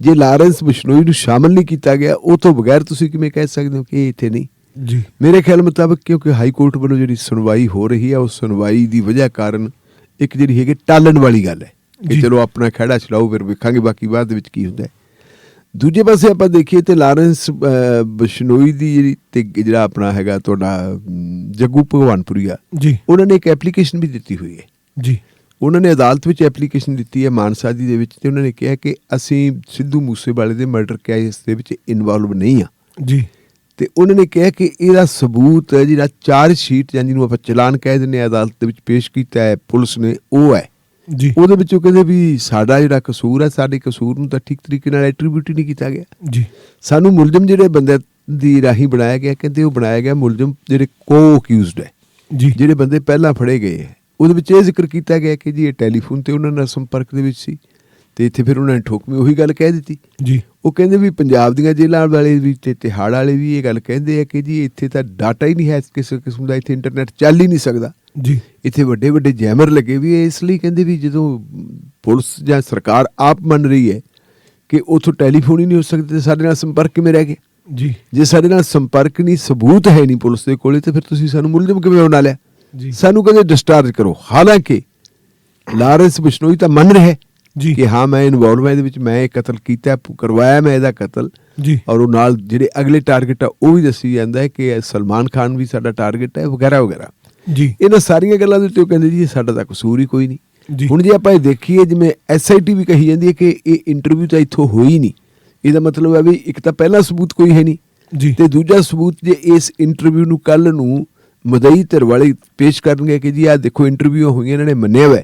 ਜੇ ਲਾਰੈਂਸ ਬਿਸ਼ਨੋਈ ਨੂੰ ਸ਼ਾਮਲ ਨਹੀਂ ਕੀਤਾ ਗਿਆ ਉਹ ਤੋਂ ਬਗੈਰ ਤੁਸੀਂ ਕਿਵੇਂ ਕਹਿ ਸਕਦੇ ਹੋ ਕਿ ਇਹ ਇੱਥੇ ਨਹੀਂ? ਜੀ। ਮੇਰੇ ਖਿਆਲ ਮੁਤਾਬਕ ਕਿਉਂਕਿ ਹਾਈ ਕੋਰਟ ਵੱਲੋਂ ਜਿਹੜੀ ਸੁਣਵਾਈ ਹੋ ਰਹੀ ਹੈ ਉਸ ਸੁਣਵਾਈ ਦੀ ਵਜ੍ਹਾ ਕਾਰਨ ਇੱਕ ਜਿਹੜੀ ਹੈਗੀ ਟਾਲਣ ਵਾਲੀ ਗੱਲ ਹੈ ਕਿ। ਚਲੋ ਆਪਣਾ ਖਹਿੜਾ ਛਡਾਓ ਫਿਰ ਵੇਖਾਂਗੇ ਬਾਕੀ ਬਾਅਦ ਦੇ ਵਿੱਚ ਕੀ ਹੁੰਦਾ ਹੈ। ਦੂਜੇ ਪਾਸੇ ਆਪਾਂ ਦੇਖੀਏ ਤੇ ਲਾਰੈਂਸ ਬਿਸ਼ਨੋਈ ਦੀ ਜਿਹੜੀ ਤੇ ਜਿਹੜਾ ਆਪਣਾ ਹੈਗਾ ਤੁਹਾਡਾ ਜੱਗੂ ਭਗਵਾਨਪੁਰੀਆ ਜੀ। ਉਹਨਾਂ ਨੇ ਇੱਕ ਐਪਲੀਕੇਸ਼ਨ ਵੀ ਦਿੱਤੀ ਹੋਈ ਹੈ। ਜੀ। ਉਹਨਾਂ ਨੇ ਅਦਾਲਤ ਵਿੱਚ ਐਪਲੀਕੇਸ਼ਨ ਦਿੱਤੀ ਹੈ ਮਾਨਸਾਦੀ ਦੇ ਵਿੱਚ ਤੇ ਉਹਨਾਂ ਨੇ ਕਿਹਾ ਕਿ ਅਸੀਂ ਸਿੱਧੂ ਮੂਸੇਵਾਲੇ ਦੇ ਮਰਡਰ ਕੇਸ ਦੇ ਵਿੱਚ ਇਨਵੋਲਵ ਨਹੀਂ ਆ। ਜੀ। ਤੇ ਉਹਨਾਂ ਨੇ ਕਿਹਾ ਕਿ ਇਹਦਾ ਸਬੂਤ ਹੈ ਜਿਹੜਾ ਚਾਰਜ ਸ਼ੀਟ ਜਾਂ ਜਿਹਨੂੰ ਆਪਾਂ ਚਲਾਨ ਕਹਿ ਦਿੰਦੇ ਆ ਅਦਾਲਤ ਦੇ ਵਿੱਚ ਪੇਸ਼ ਕੀਤਾ ਹੈ ਪੁਲਿਸ ਨੇ ਉਹ ਹੈ। ਜੀ। ਉਹਦੇ ਵਿੱਚ ਉਹ ਕਹਿੰਦੇ ਵੀ ਸਾਡਾ ਜਿਹੜਾ ਕਸੂਰ ਹੈ ਸਾਡੇ ਕਸੂਰ ਨੂੰ ਤਾਂ ਠੀਕ ਤਰੀਕੇ ਨਾਲ ਐਟਰੀਬਿਊਟ ਹੀ ਨਹੀਂ ਕੀਤਾ ਗਿਆ। ਜੀ। ਸਾਨੂੰ ਮੁਲਜ਼ਮ ਜਿਹੜੇ ਬੰਦੇ ਦੀ ਰਾਹੀਂ ਬਣਾਇਆ ਗਿਆ ਕਹਿੰਦੇ ਉਹ ਬਣਾਇਆ ਗਿਆ ਮੁਲਜ਼ਮ ਜਿਹੜੇ ਕੋ ਅਕਿਊਜ਼ਡ ਹੈ। ਜੀ। ਜਿਹੜੇ ਬੰਦੇ ਪਹਿਲਾਂ ਫੜੇ ਗਏ ਹੈ। ਉਹਦੇ ਵਿੱਚ ਇਹ ਜ਼ਿਕਰ ਕੀਤਾ ਗਿਆ ਕਿ ਜੀ ਇਹ ਟੈਲੀਫੋਨ ਤੇ ਉਹਨਾਂ ਨਾਲ ਸੰਪਰਕ ਦੇ ਵਿੱਚ ਸੀ। ਤੇ ਇੱਥੇ ਫਿਰ ਉਹਨਾਂ ਨੇ ਠੋਕਵੀਂ ਉਹੀ ਗੱਲ ਕਹਿ ਦਿੱਤੀ। ਜੀ। ਉਹ ਕਹਿੰਦੇ ਵੀ ਪੰਜਾਬ ਦੀਆਂ ਜੇਲ੍ਹਾਂ ਵਾਲੇ ਵੀ ਤੇ ਤਿਹਾੜ ਵਾਲੇ ਵੀ ਇਹ ਗੱਲ ਕਹਿੰਦੇ ਆ ਕਿ ਜੀ ਇੱਥੇ ਤਾਂ ਡਾਟਾ ਹੀ ਨਹੀਂ ਹੈ ਕਿਸੇ ਕਿਸਮ ਦਾ ਇੱਥੇ ਇੰਟਰਨੈਟ ਚੱਲ ਹੀ ਨਹੀਂ ਸਕਦਾ। ਜੀ। ਇੱਥੇ ਵੱਡੇ ਵੱਡੇ ਜੈਮਰ ਲੱਗੇ ਵੀ ਇਸ ਲਈ ਕਹਿੰਦੇ ਵੀ ਜਦੋਂ ਪੁਲਿਸ ਜਾਂ ਸਰਕਾਰ ਆਪ ਮੰਨ ਰਹੀ ਹੈ ਕਿ ਉਥੋਂ ਟੈਲੀਫੋਨ ਹੀ ਨਹੀਂ ਹੋ ਸਕਦਾ ਤੇ ਸਾਡੇ ਨਾਲ ਸੰਪਰਕ ਕਿਵੇਂ ਰਹਿ ਗਿਆ? ਜੀ। ਜੇ ਸਾਡੇ ਨਾਲ ਸੰਪਰਕ ਨਹੀਂ ਸਬੂਤ ਹੈ ਨਹੀਂ ਪੁਲਿਸ ਦੇ ਕੋਲੇ ਤੇ ਫਿਰ ਤੁਸੀਂ ਸਾਨੂੰ ਮੁਲਜ਼ਮ ਕਿਵੇਂ ਬਣਾ ਲਿਆ? ਜੀ। ਸਾਨੂੰ ਕਹਿੰਦੇ ਡਿਸਚਾਰਜ ਕਰੋ। ਹਾਲਾਂਕਿ ਲਾਰੈਂਸ ਬਿਸ਼ਨੋਈ ਤਾਂ ਮੰਨ ਰਿਹਾ ਹੈ। ਜੀ। ਕਿ ਹਾਂ ਮੈਂ ਇਨਵੋਲਵ ਹਾਂ ਇਹਦੇ ਵਿੱਚ ਮੈਂ ਇਹ ਕਤਲ ਕੀਤਾ ਕਰਵਾਇਆ ਮੈਂ ਇਹਦਾ ਕਤਲ। ਜੀ। ਔਰ ਉਹ ਨਾਲ ਜਿਹੜੇ ਅਗਲੇ ਟਾਰਗੇਟ ਆ ਉਹ ਵੀ ਦੱਸੀ ਜਾਂਦਾ ਹੈ ਕਿ ਸਲਮਾਨ ਖਾਨ ਵੀ ਸਾਡਾ ਟਾਰਗੇਟ ਹੈ ਵਗੈਰਾ ਵਗੈਰਾ। ਜੀ। ਇਹਨਾਂ ਸਾਰੀਆਂ ਗੱਲਾਂ ਦੇ ਉੱਤੇ ਉਹ ਕਹਿੰਦੇ ਜੀ ਸਾਡਾ ਤਾਂ ਕਸੂਰ ਹੀ ਕੋਈ। ਨਹੀਂ। ਹੁਣ ਜੇ ਆਪਾਂ ਇਹ ਦੇਖੀਏ ਜਿਵੇਂ ਐਸਆਈਟੀ ਵੀ ਕਹੀ ਜਾਂਦੀ ਹੈ ਕਿ ਇਹ ਇੰਟਰਵਿਊ ਤਾਂ ਇੱਥੋਂ ਹੋਈ ਨਹੀਂ। ਇਹਦਾ ਮਤਲਬ ਹੈ ਵੀ ਇੱਕ ਤਾਂ ਪਹਿਲਾ ਸਬੂਤ ਕੋਈ ਹੈ ਨਹੀਂ। ਜੀ। ਤੇ ਦੂਜਾ ਸਬੂਤ ਜੇ ਇਸ ਇੰਟਰਵਿਊ ਨੂੰ ਕੱਲ ਨੂੰ ਮਦਈ ਧਿਰ ਵਾਲੇ ਪੇਸ਼ ਕਰਨਗੇ ਕਿ ਜੀ ਆਹ ਦੇਖੋ ਇੰਟਰਵਿਊ ਹੋਈਆਂ ਇਹਨਾਂ ਨੇ ਮੰਨਿਆ ਹੋਇਆ।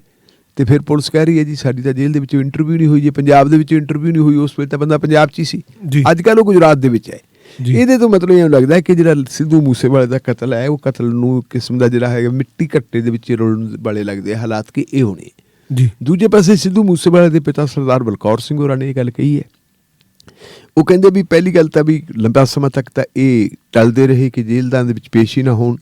ਤੇ ਫਿਰ ਪੁਲਿਸ ਕਹਿ ਰਹੀ ਹੈ ਜੀ ਸਾਡੀ ਤਾਂ ਜੇਲ੍ਹ ਦੇ ਵਿੱਚ ਇੰਟਰਵਿਊ ਨਹੀਂ ਹੋਈ ਜੇ ਪੰਜਾਬ ਦੇ ਵਿੱਚ ਇੰਟਰਵਿਊ ਨਹੀਂ ਹੋਈ ਉਸ ਵੇਲੇ ਤਾਂ ਬੰਦਾ ਪੰਜਾਬ 'ਚ ਹੀ ਸੀ। ਅੱਜ ਕੱਲ੍ਹ ਉਹ ਗੁਜਰਾਤ ਦੇ ਵਿੱਚ ਹੈ। ਇਹਦੇ ਤੋਂ ਮਤਲਬ ਇਹ ਲੱਗਦਾ ਕਿ ਜਿਹੜਾ ਸਿੱਧੂ ਮੂਸੇਵਾਲੇ ਦਾ ਕਤਲ ਹੈ ਉਹ ਕਤਲ ਨੂੰ ਕਿਸਮ ਦਾ ਜਿਹੜਾ ਹੈਗਾ ਮਿੱਟੀ ਘੱਟੇ ਦੇ ਵਿੱਚ ਰੋਲਣ ਵਾਲੇ ਲੱਗਦੇ ਆ ਹਾਲਾਤ ਕਿ ਇਹ ਹੋਣੇ ਜੀ। ਦੂਜੇ ਪਾਸੇ ਸਿੱਧੂ ਮੂਸੇਵਾਲੇ ਦੇ ਪਿਤਾ ਸਰਦਾਰ ਬਲਕੌਰ ਸਿੰਘ ਹੋਰਾਂ ਨੇ ਇਹ ਗੱਲ ਕਹੀ ਹੈ। ਉਹ ਕਹਿੰਦੇ ਵੀ ਪਹਿਲੀ ਗੱਲ ਤਾਂ ਵੀ ਲੰਬਾ ਸਮਾਂ ਤੱਕ ਤਾਂ ਇਹ ਟਲਦੇ ਰਹੇ ਕਿ ਜੇਲ੍ਹਾਂ ਦੇ ਵਿੱਚ ਪੇਸ਼ ਨਾ ਹੋਣ।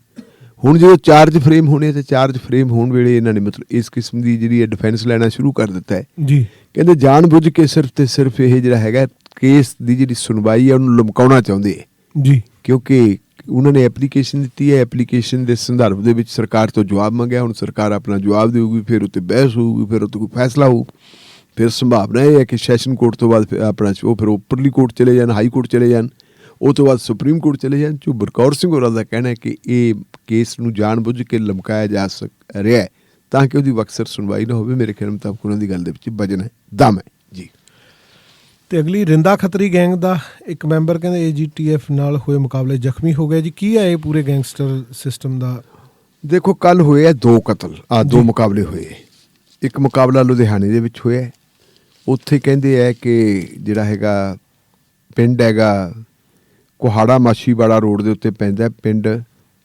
ਹੁਣ ਜਦੋਂ ਚਾਰਜ ਫਰੇਮ ਹੋਣੇ ਤੇ ਚਾਰਜ ਫਰੇਮ ਹੋਣ ਵੇਲੇ ਇਹਨਾਂ ਨੇ ਮਤਲਬ ਇਸ ਕਿਸਮ ਦੀ ਜਿਹੜੀ ਹੈ ਡਿਫੈਂਸ ਲੈਣਾ ਸ਼ੁਰੂ ਕਰ ਦਿੱਤਾ ਹੈ। ਜੀ। ਕਹਿੰਦੇ ਜਾਣ ਬੁੱਝ ਕੇ ਸਿਰਫ ਤੇ ਸਿਰਫ ਇਹ ਜਿਹੜਾ ਹੈਗਾ ਕੇਸ ਦੀ ਜਿਹੜੀ ਸੁਣਵਾਈ ਹੈ ਉਹਨੂੰ ਲਮਕਾਉਣਾ ਚਾਹੁੰਦੇ ਹੈ ਜੀ। ਕਿਉਂਕਿ ਉਹਨਾਂ ਨੇ ਐਪਲੀਕੇਸ਼ਨ ਦਿੱਤੀ ਹੈ ਐਪਲੀਕੇਸ਼ਨ ਦੇ ਸੰਦਰਭ ਦੇ ਵਿੱਚ ਸਰਕਾਰ ਤੋਂ ਜਵਾਬ ਮੰਗਿਆ ਹੁਣ ਸਰਕਾਰ ਆਪਣਾ ਜਵਾਬ ਦੇਊਗੀ ਫਿਰ ਉੱਤੇ ਬਹਿਸ ਹੋਊਗੀ ਫਿਰ ਉੱਤੇ ਕੋਈ ਫੈਸਲਾ ਹੋਊ। ਫਿਰ ਸੰਭਾਵਨਾ ਇਹ ਹੈ ਕਿ ਸੈਸ਼ਨ ਕੋਰਟ ਤੋਂ ਬਾਅਦ ਆਪਣਾ ਉਹ ਫਿਰ ਉੱਪਰਲੀ ਕੋਰਟ ਚਲੇ ਜਾਣ ਹਾਈ ਕੋਰਟ ਚਲੇ ਜਾਣ। ਉਹ ਤੋਂ ਬਾਅਦ ਸੁਪਰੀਮ ਕੋਰਟ ਚਲੇ ਜਾਣ ਜੋ ਬਰਕੌਰ ਸਿੰਘ ਹੋਰਾਂ ਦਾ ਕਹਿਣਾ ਹੈ ਕਿ ਇਹ ਕੇਸ ਨੂੰ ਜਾਣਬੁੱਝ ਕੇ ਲਮਕਾਇਆ ਜਾ ਸਕ ਰਿਹਾ ਹੈ ਤਾਂ ਕਿ ਉਹਦੀ ਵਕਸਰ ਸੁਣਵਾਈ ਨਾ ਹੋਵੇ ਮੇਰੇ ਖਿਆਲ ਮੁਤਾਬਕ ਉਹਨਾਂ ਦੀ ਗੱਲ ਦੇ ਵਿੱਚ ਵਜਨ ਹੈ ਦਮ ਹੈ ਜੀ। ਤੇ ਅਗਲੀ ਰਿੰਦਾ ਖੱਤਰੀ ਗੈਂਗ ਦਾ ਇੱਕ ਮੈਂਬਰ ਕਹਿੰਦੇ ਏਜੀਟੀਐਫ ਨਾਲ ਹੋਏ ਮੁਕਾਬਲੇ ਜ਼ਖਮੀ ਹੋ ਗਿਆ ਜੀ। ਕੀ ਹੈ ਇਹ ਪੂਰੇ ਗੈਂਗਸਟਰ ਸਿਸਟਮ ਦਾ? ਦੇਖੋ ਕੱਲ ਹੋਏ ਆ ਦੋ ਕਤਲ ਆ ਦੋ ਮੁਕਾਬਲੇ ਹੋਏ ਇੱਕ ਮੁਕਾਬਲਾ ਲੁਧਿਆਣੇ ਦੇ ਵਿੱਚ ਹੋਇਆ। ਉੱਥੇ ਕਹਿੰਦੇ ਆ ਕਿ ਜਿਹੜਾ ਹੈਗਾ ਪਿੰਡ ਹੈਗਾ ਕੋਹਾੜਾ ਮਾਛੀਵਾੜਾ ਰੋਡ ਦੇ ਉੱਤੇ ਪੈਂਦਾ ਪਿੰਡ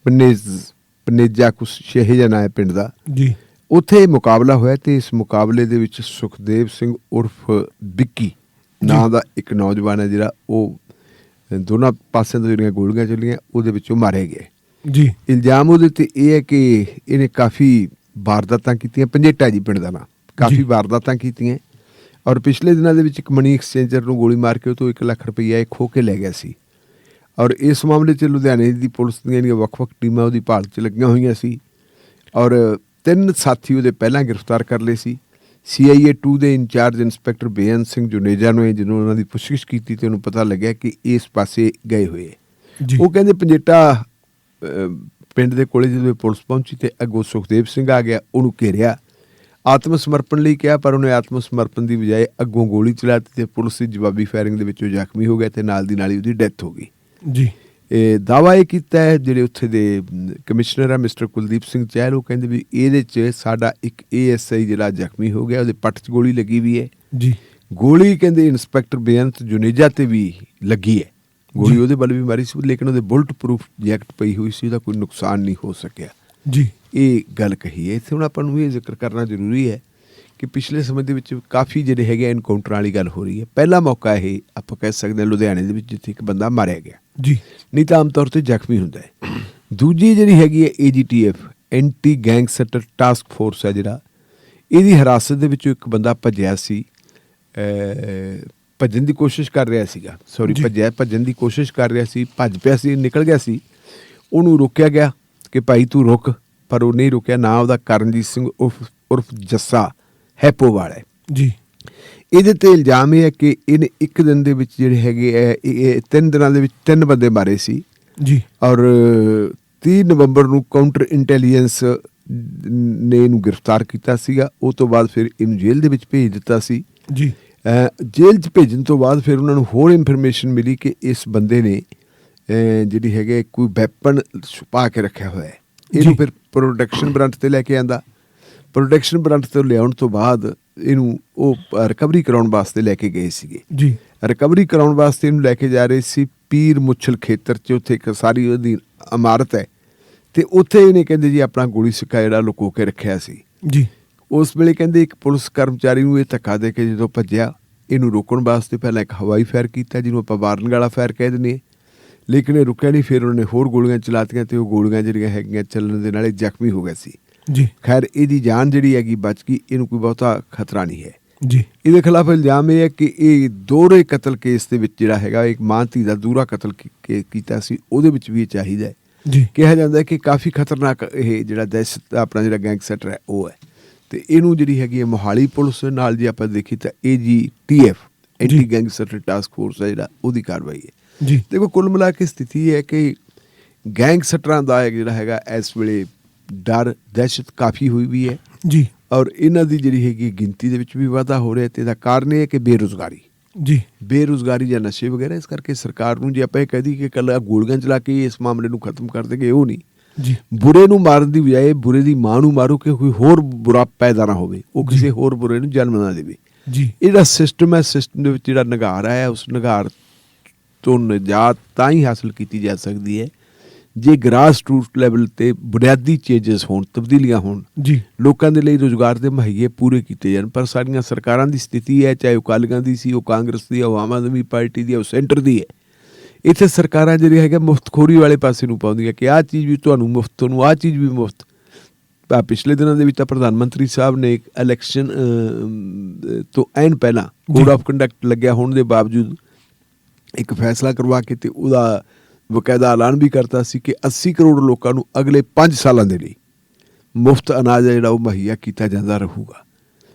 ਪਨੇਜ ਪਨੇਜਾ ਕੁਛ ਸ਼ਹਿ ਜਨਾ ਹੈ ਪਿੰਡ ਦਾ। ਜੀ। ਉੱਥੇ ਮੁਕਾਬਲਾ ਹੋਇਆ ਤੇ ਇਸ ਮੁਕਾਬਲੇ ਦੇ ਵਿੱਚ ਸੁਖਦੇਵ ਸਿੰਘ ਉਰਫ ਵਿੱਕੀ ਨਾਂ ਦਾ ਇੱਕ ਨੌਜਵਾਨ ਹੈ ਜਿਹੜਾ ਉਹ ਦੋਨਾਂ ਪਾਸਿਆਂ ਤੋਂ ਜਿਹੜੀਆਂ ਗੋਲੀਆਂ ਚੱਲੀਆਂ ਉਹਦੇ ਵਿੱਚੋਂ ਮਾਰੇ ਗਏ। ਜੀ। ਇਲਜ਼ਾਮ ਉਹਦੇ ਤੇ ਇਹ ਹੈ ਕਿ ਇਹਨੇ ਕਾਫੀ ਵਾਰਦਾਤਾਂ ਕੀਤੀਆਂ ਪੰਜੇਟਾ ਜੀ ਪਿੰਡ ਦਾ ਨਾਂ। ਕਾਫੀ। ਵਾਰਦਾਤਾਂ ਕੀਤੀਆਂ। ਔਰ ਪਿਛਲੇ ਦਿਨਾਂ ਦੇ ਵਿੱਚ ਇੱਕ ਮਨੀ ਐਕਸਚੇਂਜਰ ਨੂੰ ਗੋਲੀ ਮਾਰ ਕੇ ਉਹ ਤੋਂ 1 ਲੱਖ ਰੁਪਈਆ ਇਹ ਖੋ ਕੇ ਲੈ ਗਿਆ ਸੀ। ਔਰ ਇਸ ਮਾਮਲੇ 'ਚ ਲੁਧਿਆਣੇ ਦੀ ਪੁਲਿਸ ਦੀਆਂ ਜਿਹੜੀਆਂ ਵੱਖ-ਵੱਖ ਟੀਮਾਂ ਉਹਦੀ ਭਾਲ 'ਚ ਲੱਗੀਆਂ ਹੋਈਆਂ ਸੀ। ਔਰ ਤਿੰਨ ਸਾਥੀ ਉਹਦੇ ਪਹਿਲਾਂ ਗ੍ਰਿਫਤਾਰ ਕਰ ਲਏ ਸੀ। CIA 2 ਦੇ ਇੰਚਾਰਜ ਇੰਸਪੈਕਟਰ ਬੇਅੰਤ ਸਿੰਘ ਜੁਨੇਜਾ ਨੂੰ ਜਦੋਂ ਉਹਨਾਂ ਦੀ ਪੁੱਛਗਿੱਛ ਕੀਤੀ ਤੇ ਉਹਨੂੰ ਪਤਾ ਲੱਗਿਆ ਕਿ ਇਸ ਪਾਸੇ ਗਏ ਹੋਏ ਉਹ ਕਹਿੰਦੇ ਪੰਜੇਟਾ ਪਿੰਡ ਦੇ ਕੋਲੇ ਜਦੋਂ ਪੁਲਿਸ ਪਹੁੰਚੀ ਤੇ ਅੱਗੋਂ ਸੁਖਦੇਵ ਸਿੰਘ ਆ ਗਿਆ ਉਹਨੂੰ ਘੇਰਿਆ। ਆਤਮ ਸਮਰਪਣ ਲਈ ਕਿਹਾ ਪਰ ਉਹਨੇ ਆਤਮ ਸਮਰਪਣ ਦੀ ਬਜਾਏ ਅੱਗੋਂ ਗੋਲੀ ਚਲਾ ਦਿੱਤੀ ਤੇ ਪੁਲਿਸ ਦੀ ਜਵਾਬੀ ਫਾਇਰਿੰਗ ਦੇ ਵਿੱਚ ਉਹ ਜ਼ਖਮੀ ਹੋ ਗਿਆ ਤੇ ਨਾਲ ਦੀ ਨਾਲ ਹੀ ਉਹਦੀ ਡੈਥ ਹੋ ਗਈ। ਜੀ। ਇਹ ਦਾਵਾ ਇਹ ਕੀਤਾ ਹੈ ਜਿਹੜੇ ਉੱਥੇ ਦੇ ਕਮਿਸ਼ਨਰ ਆ ਮਿਸਟਰ ਕੁਲਦੀਪ ਸਿੰਘ ਚਹਿਲ ਉਹ ਕਹਿੰਦੇ ਵੀ ਇਹਦੇ 'ਚ ਸਾਡਾ ਇੱਕ ਏਐਸਆਈ ਜਿਹੜਾ ਜ਼ਖਮੀ ਹੋ ਗਿਆ ਉਹਦੇ ਪੱਟ 'ਚ ਗੋਲੀ ਲੱਗੀ ਵੀ ਹੈ। ਜੀ। ਗੋਲੀ ਕਹਿੰਦੇ ਇੰਸਪੈਕਟਰ ਬੇਅੰਤ ਜੁਨੇਜਾ ਤੇ ਵੀ ਲੱਗੀ ਹੈ। ਗੋਲੀ। ਉਹਦੇ ਵੱਲ ਵੀ ਮਾਰੀ ਸੀ ਲੇਕਿਨ ਉਹਦੇ ਬੁਲਟ ਪ੍ਰੂਫ ਜੈਕਟ ਪਈ ਹੋਈ ਸੀ ਉਹਦਾ ਕੋਈ ਨੁਕਸਾਨ ਨਹੀਂ ਹੋ ਸਕਿਆ। ਜੀ। ਇਹ ਗੱਲ ਕਹੀ ਹੈ। ਇੱਥੇ ਹੁਣ ਆਪਾਂ ਨੂੰ ਇਹ ਜ਼ਿਕਰ ਕਰਨਾ ਜ਼ਰੂਰੀ ਹੈ ਕਿ ਪਿਛਲੇ ਸਮੇਂ ਦੇ ਵਿੱਚ ਕਾਫੀ ਜਿਹੜੇ ਹੈਗੇ ਐਨਕਾਊਂਟਰ ਵਾਲੀ ਗੱਲ ਹੋ ਰਹੀ ਹੈ। ਪਹਿਲਾ ਮੌਕਾ ਇਹ ਆਪਾਂ ਕਹਿ ਸਕਦੇ ਹਾਂ ਲੁਧਿਆਣੇ ਦੇ ਵਿੱਚ ਜਿੱਥੇ ਇੱਕ ਬੰਦਾ ਮਾਰਿਆ ਗਿਆ। ਜੀ। ਨਹੀਂ ਤਾਂ ਆਮ ਤੌਰ ਤੇ ਜ਼ਖਮੀ ਹੁੰਦਾ ਹੈ। ਦੂਜੀ ਜਿਹੜੀ ਹੈਗੀ ਹੈ AGTF anti gangster task force ਹੈ ਜਿਹੜਾ। ਇਹਦੀ ਹਿਰਾਸਤ ਦੇ ਵਿੱਚੋਂ ਇੱਕ ਬੰਦਾ ਭੱਜਿਆ ਸੀ ਭੱਜਣ ਦੀ ਕੋਸ਼ਿਸ਼ ਕਰ ਰਿਹਾ ਸੀਗਾ। ਸੌਰੀ। ਭੱਜਿਆ ਭੱਜਣ ਦੀ ਕੋਸ਼ਿਸ਼ ਕਰ ਰਿਹਾ ਸੀ ਭੱਜ ਪਿਆ ਸੀ ਨਿਕਲ ਗਿਆ ਸੀ। ਉਹਨੂੰ ਰੋਕਿਆ ਗਿਆ ਕਿ ਭਾਈ ਤੂੰ ਰੁਕ ਪਰ ਉਹ ਨਹੀਂ ਰੁਕਿਆ। ਨਾ ਉਹਦਾ ਕਰਨਜੀਤ ਸਿੰਘ ਉਰਫ ਜੱਸਾ ਹੈਪੋ ਵਾਲਾ ਜੀ। ਇਹਦੇ ਤੇ ਇਲਜ਼ਾਮ ਇਹ ਹੈ ਕਿ ਇਹਨੇ ਇੱਕ ਦਿਨ ਦੇ ਵਿੱਚ ਜਿਹੜੇ ਹੈਗੇ ਹੈ ਇਹ ਤਿੰਨ ਦਿਨਾਂ ਦੇ ਵਿੱਚ ਤਿੰਨ ਬੰਦੇ ਮਾਰੇ ਸੀ। ਜੀ। ਔਰ 30 ਨਵੰਬਰ ਨੂੰ ਕਾਊਂਟਰ ਇੰਟੈਲੀਜੈਂਸ ਨੇ ਇਹਨੂੰ ਗ੍ਰਿਫਤਾਰ ਕੀਤਾ ਸੀਗਾ। ਉਹ ਤੋਂ ਬਾਅਦ ਫਿਰ ਇਹਨੂੰ ਜੇਲ੍ਹ ਦੇ ਵਿੱਚ ਭੇਜ ਦਿੱਤਾ ਸੀ। ਜੀ। ਜੇਲ੍ਹ 'ਚ ਭੇਜਣ ਤੋਂ ਬਾਅਦ ਫਿਰ ਉਹਨਾਂ ਨੂੰ ਹੋਰ ਇਨਫੋਰਮੇਸ਼ਨ ਮਿਲੀ ਕਿ ਇਸ ਬੰਦੇ ਨੇ ਜਿਹੜੀ ਹੈਗੇ ਕੋਈ ਵੈਪਨ ਛੁਪਾ ਕੇ ਰੱਖਿਆ ਹੋਇਆ ਹੈ। ਇਹਨੂੰ। ਫਿਰ ਪ੍ਰੋਡਕਸ਼ਨ ਬ੍ਰਾਂਚ ਤੇ ਲੈ ਕੇ ਆਂਦਾ। ਪ੍ਰੋਡਕਸ਼ਨ ਬ੍ਰਾਂਚ ਤੋਂ ਲਿਆਉਣ ਤੋਂ ਬਾਅਦ ਇਹਨੂੰ ਉਹ ਰਿਕਵਰੀ ਕਰਾਉਣ ਵਾਸਤੇ ਲੈ ਕੇ ਗਏ ਸੀਗੇ। ਜੀ। ਰਿਕਵਰੀ ਕਰਾਉਣ ਵਾਸਤੇ ਇਹਨੂੰ ਲੈ ਕੇ ਜਾ ਰਹੇ ਸੀ ਪੀਰ ਮੁੱਛਲ ਖੇਤਰ 'ਚ ਉੱਥੇ ਇੱਕ ਸਾਰੀ ਉਹਦੀ ਇਮਾਰਤ ਹੈ। ਤੇ ਉੱਥੇ ਇਹਨੇ ਕਹਿੰਦੇ ਜੀ ਆਪਣਾ ਗੋਲੀ ਸਿੱਕਾ ਜਿਹੜਾ ਲੁਕੋ ਕੇ ਰੱਖਿਆ ਸੀ। ਜੀ। ਉਸ ਵੇਲੇ ਕਹਿੰਦੇ ਇੱਕ ਪੁਲਿਸ ਕਰਮਚਾਰੀ ਨੂੰ ਇਹ ਧੱਕਾ ਦੇ ਕੇ ਜਦੋਂ ਭੱਜਿਆ ਇਹਨੂੰ ਰੋਕਣ ਵਾਸਤੇ ਪਹਿਲਾਂ ਇੱਕ ਹਵਾਈ ਫਾਇਰ ਕੀਤਾ ਜਿਹਨੂੰ ਆਪਾਂ ਵਾਰਨ ਵਾਲਾ ਫਾਇਰ ਕਹਿ ਦਿੰਦੇ ਹਾਂ। ਲੇਕਿਨ ਇਹ ਰੁਕਿਆ ਨਹੀਂ ਫਿਰ ਉਹਨੇ ਹੋਰ ਗੋਲੀਆਂ ਚਲਾਤੀਆਂ ਤੇ ਉਹ ਗੋਲੀਆਂ ਜਿਹੜੀਆਂ ਹੈਗੀਆਂ ਚੱਲਣ ਦੇ ਨਾਲ ਜ਼ਖਮੀ ਹੋ ਗਿਆ ਸੀ। ਜੀ। ਖੈਰ ਇਹਦੀ ਜਾਨ ਜਿਹੜੀ ਹੈਗੀ ਬਚ ਗਈ ਇਹਨੂੰ ਕੋਈ ਬਹੁਤਾ ਖਤਰਾ ਨਹੀਂ ਹੈ। ਜੀ। ਇਹਦੇ ਖਿਲਾਫ ਇਲਜ਼ਾਮ ਇਹ ਹੈ ਕਿ ਇਹ ਦੋਹਰੇ ਕਤਲ ਕੇਸ ਦੇ ਵਿੱਚ ਜਿਹੜਾ ਹੈਗਾ ਇੱਕ ਮਾਂ ਧੀ ਦਾ ਦੂਰਾ ਕਤਲ ਕੀਤਾ ਸੀ ਉਹਦੇ ਵਿੱਚ ਵੀ ਇਹ ਚਾਹੀਦਾ ਹੈ। ਜੀ। ਕਿਹਾ ਜਾਂਦਾ ਹੈ ਕਿ ਕਾਫੀ ਖਤਰਨਾਕ ਇਹ ਜਿਹੜਾ ਦਹਿਸ਼ਤ ਆਪਣਾ ਜਿਹੜਾ ਗੈਂਗਸਟਰ ਹੈ ਉਹ ਹੈ। ਤੇ ਇਹਨੂੰ ਜਿਹੜੀ ਹੈਗੀ ਹੈ ਮੋਹਾਲੀ ਪੁਲਿਸ ਨਾਲ ਜੇ ਆਪਾਂ ਦੇਖੀ ਤਾਂ AGTF anti. Gangster task force ਹੈ ਜਿਹੜਾ ਉਹਦੀ ਕਾਰਵਾਈ ਹੈ। ਜੀ। ਦੇਖੋ ਕੁੱਲ ਮਿਲਾ ਕੇ ਸਥਿਤੀ ਇਹ ਹੈ ਕਿ ਗੈਂਗਸਟਰਾਂ ਦਾ ਜਿਹੜਾ ਹੈਗਾ ਇਸ ਵੇਲੇ ਡਰ ਦਹਿਸ਼ਤ ਕਾਫੀ ਹੋਈ ਵੀ ਹੈ। ਜੀ। ਔਰ ਇਹਨਾਂ ਦੀ ਜਿਹੜੀ ਹੈਗੀ ਗਿਣਤੀ ਦੇ ਵਿੱਚ ਵੀ ਵਾਧਾ ਹੋ ਰਿਹਾ ਤੇ ਇਹਦਾ ਕਾਰਨ ਇਹ ਹੈ ਕਿ ਬੇਰੁਜ਼ਗਾਰੀ। ਜੀ। ਬੇਰੁਜ਼ਗਾਰੀ ਜਾਂ ਨਸ਼ੇ ਵਗੈਰਾ ਇਸ ਕਰਕੇ ਸਰਕਾਰ ਨੂੰ ਜੇ ਆਪਾਂ ਇਹ ਕਹਦੀ ਕਿ ਕੱਲਾ ਗੋਲੀਆਂ ਚਲਾ ਕੇ ਇਸ ਮਾਮਲੇ ਨੂੰ ਖਤਮ ਕਰ ਦੇਗੇ ਉਹ ਨਹੀਂ। ਜੀ। ਬੁਰੇ ਨੂੰ ਮਾਰਨ ਦੀ ਬਜਾਏ ਬੁਰੇ ਦੀ ਮਾਂ ਨੂੰ ਮਾਰੋ ਕਿ ਕੋਈ ਹੋਰ ਬੁਰਾ ਪੈਦਾ ਨਾ ਹੋਵੇ ਉਹ ਕਿਸੇ ਹੋਰ ਬੁਰੇ ਨੂੰ ਜਨਮ ਨਾ ਦੇਵੇ। ਜੀ। ਇਹ ਜਿਹੜਾ ਸਿਸਟਮ ਹੈ ਸਿਸਟਮ ਦੇ ਵਿੱਚ ਜਿਹੜਾ ਨਿਗਾਰ ਹੈ ਉਸ ਨਿਗਾਰ ਤੋਂ ਨਿਜਾਤ ਤਾਂ ਹੀ ਹਾਸਲ ਕੀਤੀ ਜਾ ਸਕਦੀ ਹੈ। ਜੇ ਗ੍ਰਾਸ ਰੂਟ ਲੈਵਲ ਤੇ ਬੁਨਿਆਦੀ ਚੇਂਜਸ ਹੋਣ ਤਬਦੀਲੀਆਂ ਹੋਣ ਜੀ। ਲੋਕਾਂ ਦੇ ਲਈ ਰੋਜ਼ਗਾਰ ਦੇ ਮੁਹੱਈਏ ਪੂਰੇ ਕੀਤੇ ਜਾਣ ਪਰ ਸਾਡੀਆਂ ਸਰਕਾਰਾਂ ਦੀ ਸਥਿਤੀ ਹੈ ਚਾਹੇ ਉਹ ਕਾਲੀਆਂ ਦੀ ਸੀ ਉਹ ਕਾਂਗਰਸ ਦੀ ਉਹ ਆਮ ਆਦਮੀ ਪਾਰਟੀ ਦੀ ਉਹ ਸੈਂਟਰ ਦੀ ਹੈ। ਇੱਥੇ ਸਰਕਾਰਾਂ ਜਿਹੜੀ ਹੈਗਾ ਮੁਫਤਖੋਰੀ ਵਾਲੇ ਪਾਸੇ ਨੂੰ ਪਾਉਂਦੀਆਂ ਕਿ ਆਹ ਚੀਜ਼ ਵੀ ਤੁਹਾਨੂੰ ਮੁਫਤ ਤੁਹਾਨੂੰ ਆਹ ਚੀਜ਼ ਵੀ ਮੁਫਤ। ਆ ਪਿਛਲੇ ਦਿਨਾਂ ਦੇ ਵਿੱਚ ਤਾਂ ਪ੍ਰਧਾਨ ਮੰਤਰੀ ਸਾਹਿਬ ਨੇ ਇੱਕ ਇਲੈਕਸ਼ਨ ਤੋਂ ਐਨ ਪਹਿਲਾਂ ਕੋਡ। ਆਫ ਕੰਡਕਟ ਲੱਗਿਆ ਹੋਣ ਦੇ ਬਾਵਜੂਦ ਇੱਕ ਫੈਸਲਾ ਕਰਵਾ ਕੇ ਤੇ ਉਹਦਾ ਬਕਾਇਦਾ ਐਲਾਨ ਵੀ ਕਰਤਾ ਸੀ ਕਿ 80 ਕਰੋੜ ਲੋਕਾਂ ਨੂੰ ਅਗਲੇ 5 ਸਾਲਾਂ ਦੇ ਲਈ ਮੁਫਤ ਅਨਾਜ ਜਿਹੜਾ ਉਹ ਮੁਹੱਈਆ ਕੀਤਾ ਜਾਂਦਾ ਰਹੂਗਾ।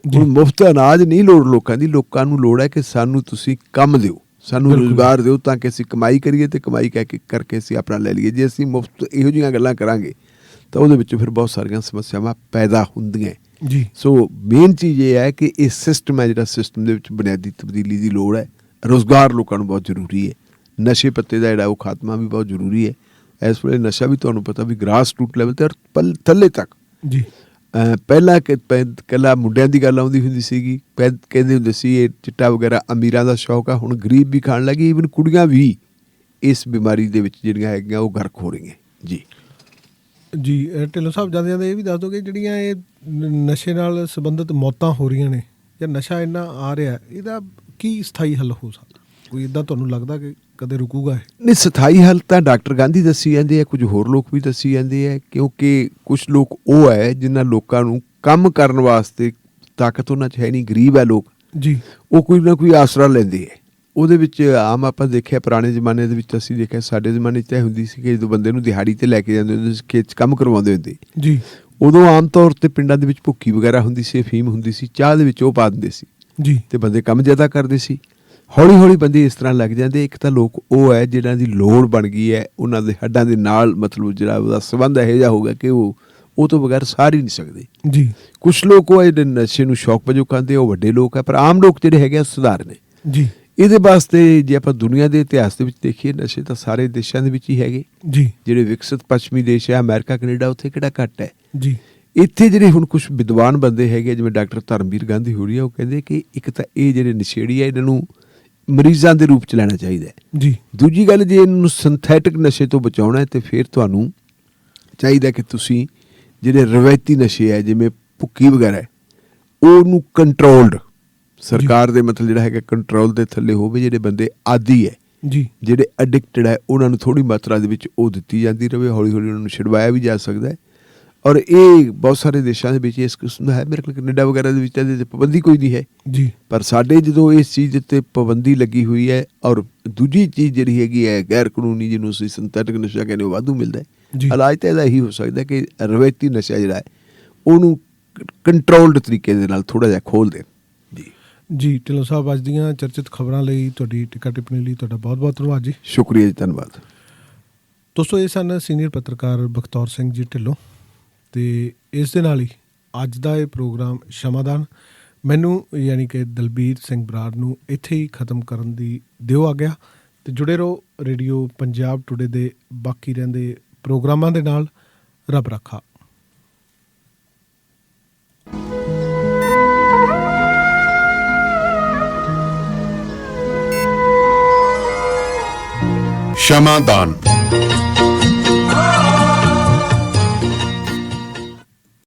ਜੀ। ਹੁਣ ਮੁਫਤ ਅਨਾਜ ਨਹੀਂ ਲੋੜ ਲੋਕਾਂ ਦੀ ਲੋਕਾਂ ਨੂੰ ਲੋੜ ਹੈ ਕਿ ਸਾਨੂੰ ਤੁਸੀਂ ਕੰਮ ਦਿਓ ਸਾਨੂੰ। ਰੋਜ਼ਗਾਰ ਦਿਓ ਤਾਂ ਕਿ ਅਸੀਂ ਕਮਾਈ ਕਰੀਏ ਤੇ ਕਮਾਈ ਕਰਕੇ ਅਸੀਂ ਆਪਣਾ ਲੈ ਲਈਏ। ਜੇ ਅਸੀਂ ਮੁਫਤ ਇਹੋ ਜਿਹੀਆਂ ਗੱਲਾਂ ਕਰਾਂਗੇ ਤਾਂ ਉਹਦੇ ਵਿੱਚ ਫਿਰ ਬਹੁਤ ਸਾਰੀਆਂ ਸਮੱਸਿਆਵਾਂ ਪੈਦਾ ਹੁੰਦੀਆਂ ਜੀ। ਸੋ ਮੇਨ ਚੀਜ਼ ਇਹ ਹੈ ਕਿ ਇਹ ਸਿਸਟਮ ਹੈ ਜਿਹੜਾ ਸਿਸਟਮ ਦੇ ਵਿੱਚ ਬੁਨਿਆਦੀ ਤਬਦੀਲੀ ਦੀ ਲੋੜ ਹੈ। ਰੋਜ਼ਗਾਰ ਲੋਕਾਂ ਨੂੰ ਬਹੁਤ ਜ਼ਰੂਰੀ ਹੈ। ਨਸ਼ੇ ਪੱਤੇ ਦਾ ਜਿਹੜਾ ਉਹ ਖਾਤਮਾ ਵੀ ਬਹੁਤ ਜ਼ਰੂਰੀ ਹੈ। ਇਸ ਵੇਲੇ ਨਸ਼ਾ ਵੀ ਤੁਹਾਨੂੰ ਪਤਾ ਵੀ ਗ੍ਰਾਸ ਰੂਟ ਲੈਵਲ ਤੇ ਔਰ ਪਲ- ਥੱਲੇ ਤੱਕ। ਜੀ। ਪਹਿਲਾਂ ਕਿ ਕੱਲਾ ਮੁੰਡਿਆਂ ਦੀ ਗੱਲ ਆਉਂਦੀ ਹੁੰਦੀ ਸੀਗੀ। ਕਹਿੰਦੇ ਹੁੰਦੇ ਸੀ ਇਹ ਚਿੱਟਾ ਵਗੈਰਾ ਅਮੀਰਾਂ ਦਾ ਸ਼ੌਕ ਆ ਹੁਣ ਗਰੀਬ ਵੀ ਖਾਣ ਲੱਗੇ ਈਵਨ ਕੁੜੀਆਂ ਵੀ ਇਸ ਬਿਮਾਰੀ ਦੇ ਵਿੱਚ ਜਿਹੜੀਆਂ ਹੈਗੀਆਂ ਉਹ ਗਰਕ ਹੋ ਰਹੀਆਂ। ਜੀ। ਜੀ ਢਿੱਲੋਂ ਸਾਹਿਬ ਜਾਂਦੇ ਜਾਂਦੇ ਇਹ ਵੀ ਦੱਸ ਦੋਗੇ ਜਿਹੜੀਆਂ ਇਹ ਨਸ਼ੇ ਨਾਲ ਸੰਬੰਧਿਤ ਮੌਤਾਂ ਹੋ ਰਹੀਆਂ ਨੇ ਜਾਂ ਨਸ਼ਾ ਇੰਨਾ ਆ ਰਿਹਾ ਇਹਦਾ ਕੀ ਸਥਾਈ ਹੱਲ ਹੋ ਸਕਦਾ? ਕੋਈ ਇਦਾਂ ਤੁਹਾਨੂੰ ਲੱਗਦਾ ਕਿ ਕਦੇ ਰੁਕੂਗਾ ਨਹੀਂ ਸਥਾਈ ਹੱਲ ਤਾਂ ਡਾਕਟਰ ਗਾਂਧੀ ਦੱਸੀ ਜਾਂਦੇ ਆ ਕੁਝ ਹੋਰ ਲੋਕ ਵੀ ਦੱਸੀ ਜਾਂਦੇ ਆ ਕਿਉਂਕਿ ਕੁਝ ਲੋਕ ਉਹ ਹੈ ਜਿਨ੍ਹਾਂ ਲੋਕਾਂ ਨੂੰ ਕੰਮ ਕਰਨ ਵਾਸਤੇ ਤਾਕਤ ਉਹਨਾਂ 'ਚ ਹੈ ਨਹੀਂ ਗਰੀਬ ਹੈ ਲੋਕ। ਜੀ। ਉਹ ਕੋਈ ਨਾ ਕੋਈ ਆਸਰਾ ਲੈਂਦੇ ਹੈ ਉਹਦੇ ਵਿੱਚ ਆਮ ਆਪਾਂ ਦੇਖਿਆ ਪੁਰਾਣੇ ਜ਼ਮਾਨੇ ਦੇ ਵਿੱਚ ਅਸੀਂ ਦੇਖਿਆ ਸਾਡੇ ਜ਼ਮਾਨੇ 'ਚ ਤਾਂ ਹੁੰਦੀ ਸੀ ਕਿ ਜਦੋਂ ਬੰਦੇ ਨੂੰ ਦਿਹਾੜੀ ਤੇ ਲੈ ਕੇ ਜਾਂਦੇ ਹੁੰਦੇ ਸੀ ਖੇਤ 'ਚ ਕੰਮ ਕਰਵਾਉਂਦੇ ਹੁੰਦੇ। ਜੀ। ਉਦੋਂ ਆਮ ਤੌਰ ਤੇ ਪਿੰਡਾਂ ਦੇ ਵਿੱਚ ਭੁੱਕੀ ਵਗੈਰਾ ਹੁੰਦੀ ਸੀ ਅਫੀਮ ਹੁੰਦੀ ਸੀ ਚਾਹ ਦੇ ਵਿੱਚ ਉਹ ਪਾ ਦਿੰਦੇ ਸੀ। ਜੀ। ਤੇ ਬੰਦੇ ਕੰਮ ਜ਼ਿਆਦਾ ਕਰਦੇ ਸੀ। ਹੌਲੀ ਹੌਲੀ ਬੰਦੇ ਇਸ ਤਰ੍ਹਾਂ ਲੱਗ ਜਾਂਦੇ ਇੱਕ ਤਾਂ ਲੋਕ ਉਹ ਹੈ ਜਿਹਨਾਂ ਦੀ ਲੋੜ ਬਣ ਗਈ ਹੈ ਉਹਨਾਂ ਦੇ ਹੱਡਾਂ ਦੇ ਨਾਲ ਮਤਲਬ ਜਿਹੜਾ ਉਹਦਾ ਸਬੰਧ ਇਹੋ ਜਿਹਾ ਹੋਊਗਾ ਕਿ ਉਹ ਉਹ ਤੋਂ ਬਗੈਰ ਸਾਰ ਹੀ ਨਹੀਂ ਸਕਦੇ। ਜੀ। ਕੁਝ ਲੋਕ ਉਹ ਹੈ ਜਿਹੜੇ ਨਸ਼ੇ ਨੂੰ ਸ਼ੌਕ ਵਜੋਂ ਆ, ਉਹ ਵੱਡੇ ਲੋਕ ਹੈ ਪਰ ਆਮ ਲੋਕ ਜਿਹੜੇ ਹੈਗੇ ਆ ਸੁਧਾਰ ਨੇ। ਜੀ। ਇਹਦੇ ਵਾਸਤੇ ਜੇ ਆਪਾਂ ਦੁਨੀਆ ਦੇ ਇਤਿਹਾਸ ਦੇ ਵਿੱਚ ਦੇਖੀਏ ਨਸ਼ੇ ਤਾਂ ਸਾਰੇ ਦੇਸ਼ਾਂ ਦੇ ਵਿੱਚ ਹੀ ਹੈਗੇ। ਜੀ। ਜਿਹੜੇ ਵਿਕਸਿਤ ਪੱਛਮੀ ਦੇਸ਼ ਹੈ ਅਮਰੀਕਾ ਕੈਨੇਡਾ ਉੱਥੇ ਕਿਹੜਾ ਘੱਟ ਹੈ? ਜੀ। ਇੱਥੇ ਜਿਹੜੇ ਹੁਣ ਕੁਝ ਵਿਦਵਾਨ ਬੰਦੇ ਹੈਗੇ ਜਿਵੇਂ ਡਾਕਟਰ ਧਰਮਵੀਰ ਗਾਂਧੀ ਹੋਰੀ ਆ ਉਹ ਕਹਿੰਦੇ ਕਿ ਇੱਕ ਤਾਂ ਇਹ ਜਿਹੜੇ ਨਸ਼ੇੜੀ ਆ ਇਹਨਾਂ ਨੂੰ ਮਰੀਜ਼ਾਂ ਦੇ ਰੂਪ ਚ ਲੈਣਾ ਚਾਹੀਦਾ ਹੈ। ਜੀ। ਦੂਜੀ ਗੱਲ ਜੇ ਇਹਨਾਂ ਸਿੰਥੈਟਿਕ ਨਸ਼ੇ ਤੋਂ ਬਚਾਉਣਾ ਹੈ ਤੇ ਫਿਰ ਤੁਹਾਨੂੰ ਚਾਹੀਦਾ ਕਿ ਤੁਸੀਂ ਜਿਹੜੇ ਰਵਾਇਤੀ ਨਸ਼ੇ ਹੈ ਜਿਵੇਂ ਭੁੱਕੀ ਵਗੈਰਾ ਉਹਨੂੰ ਕੰਟਰੋਲਡ ਸਰਕਾਰ ਦੇ ਮਤਲਬ ਜਿਹੜਾ ਹੈਗਾ ਕੰਟਰੋਲ ਦੇ ਥੱਲੇ ਹੋਵੇ ਜਿਹੜੇ ਬੰਦੇ ਆਦੀ ਹੈ ਜੀ। ਜਿਹੜੇ ਐਡਿਕਟਡ ਹੈ ਉਹਨਾਂ ਨੂੰ ਥੋੜੀ ਮਾਤਰਾ ਦੇ ਵਿੱਚ ਉਹ ਦਿੱਤੀ ਜਾਂਦੀ ਰਵੇ ਹੌਲੀ ਹੌਲੀ ਉਹਨਾਂ ਨੂੰ ਛਡਵਾਇਆ ਵੀ ਜਾ ਸਕਦਾ ਹੈ। ਔਰ ਇਹ ਬਹੁਤ ਸਾਰੇ ਦੇਸ਼ਾਂ ਦੇ ਵਿੱਚ ਇਸ ਕਿਸਮ ਦਾ ਹੈ। ਮੇਰੇ ਕੋਲ ਕੈਨੇਡਾ ਵਗੈਰਾ ਦੇ ਵਿੱਚ ਤਾਂ ਇਹਦੇ ਤੇ ਪਾਬੰਦੀ ਕੋਈ ਨਹੀਂ ਹੈ। ਜੀ। ਪਰ ਸਾਡੇ ਜਦੋਂ ਇਸ ਚੀਜ਼ ਉੱਤੇ ਪਾਬੰਦੀ ਲੱਗੀ ਹੋਈ ਹੈ ਔਰ ਦੂਜੀ ਚੀਜ਼ ਜਿਹੜੀ ਹੈਗੀ ਹੈ ਗੈਰ ਕਾਨੂੰਨੀ ਜਿਹਨੂੰ ਅਸੀਂ ਸਿੰਥੈਟਿਕ ਨਸ਼ਾ ਕਹਿੰਦੇ ਉਹ ਵਾਧੂ ਮਿਲਦਾ। ਹੈ। ਇਲਾਜ ਤਾਂ ਇਹਦਾ ਇਹੀ ਹੋ ਸਕਦਾ ਕਿ ਰਵਾਇਤੀ ਨਸ਼ਾ ਜਿਹੜਾ ਹੈ ਉਹਨੂੰ ਕੰਟਰੋਲਡ ਤਰੀਕੇ ਦੇ ਨਾਲ ਥੋੜਾ ਜਿਹਾ ਖੋਲ ਦੇ ਜੀ। ਜੀ ਢਿੱਲੋਂ ਸਾਹਿਬ ਅੱਜ ਦੀਆਂ ਚਰਚਿਤ ਖਬਰਾਂ ਲਈ ਤੁਹਾਡੀ ਟਿਕਾ ਟਿੱਪਣੀ ਲਈ ਤੁਹਾਡਾ ਬਹੁਤ-ਬਹੁਤ ਧੰਨਵਾਦ ਜੀ। ਸ਼ੁਕਰੀਆ ਜੀ ਧੰਨਵਾਦ। ਦੋਸਤੋ ਇਹ ਸਨ ਸੀਨੀਅਰ ਪੱਤਰਕਾਰ ਬਖਤੌਰ ਸਿੰਘ ਜੀ ਢਿੱਲੋਂ। ਤੇ ਇਸ ਦੇ ਨਾਲ ਹੀ ਅੱਜ ਦਾ ਇਹ ਪ੍ਰੋਗਰਾਮ ਸ਼ਮਾਦਾਨ ਮੈਨੂੰ ਯਾਨੀ ਕਿ ਦਲਬੀਰ ਸਿੰਘ ਬਰਾੜ ਨੂੰ ਇੱਥੇ ਹੀ ਖਤਮ ਕਰਨ ਦੀ ਦਿਓ ਆ ਗਿਆ ਤੇ ਜੁੜੇ ਰਹੋ ਰੇਡੀਓ ਪੰਜਾਬ ਟੁਡੇ ਦੇ ਬਾਕੀ ਰਹਿੰਦੇ ਪ੍ਰੋਗਰਾਮਾਂ ਦੇ ਨਾਲ ਰੱਬ ਰੱਖਾ। ਸ਼ਮਾਦਾਨ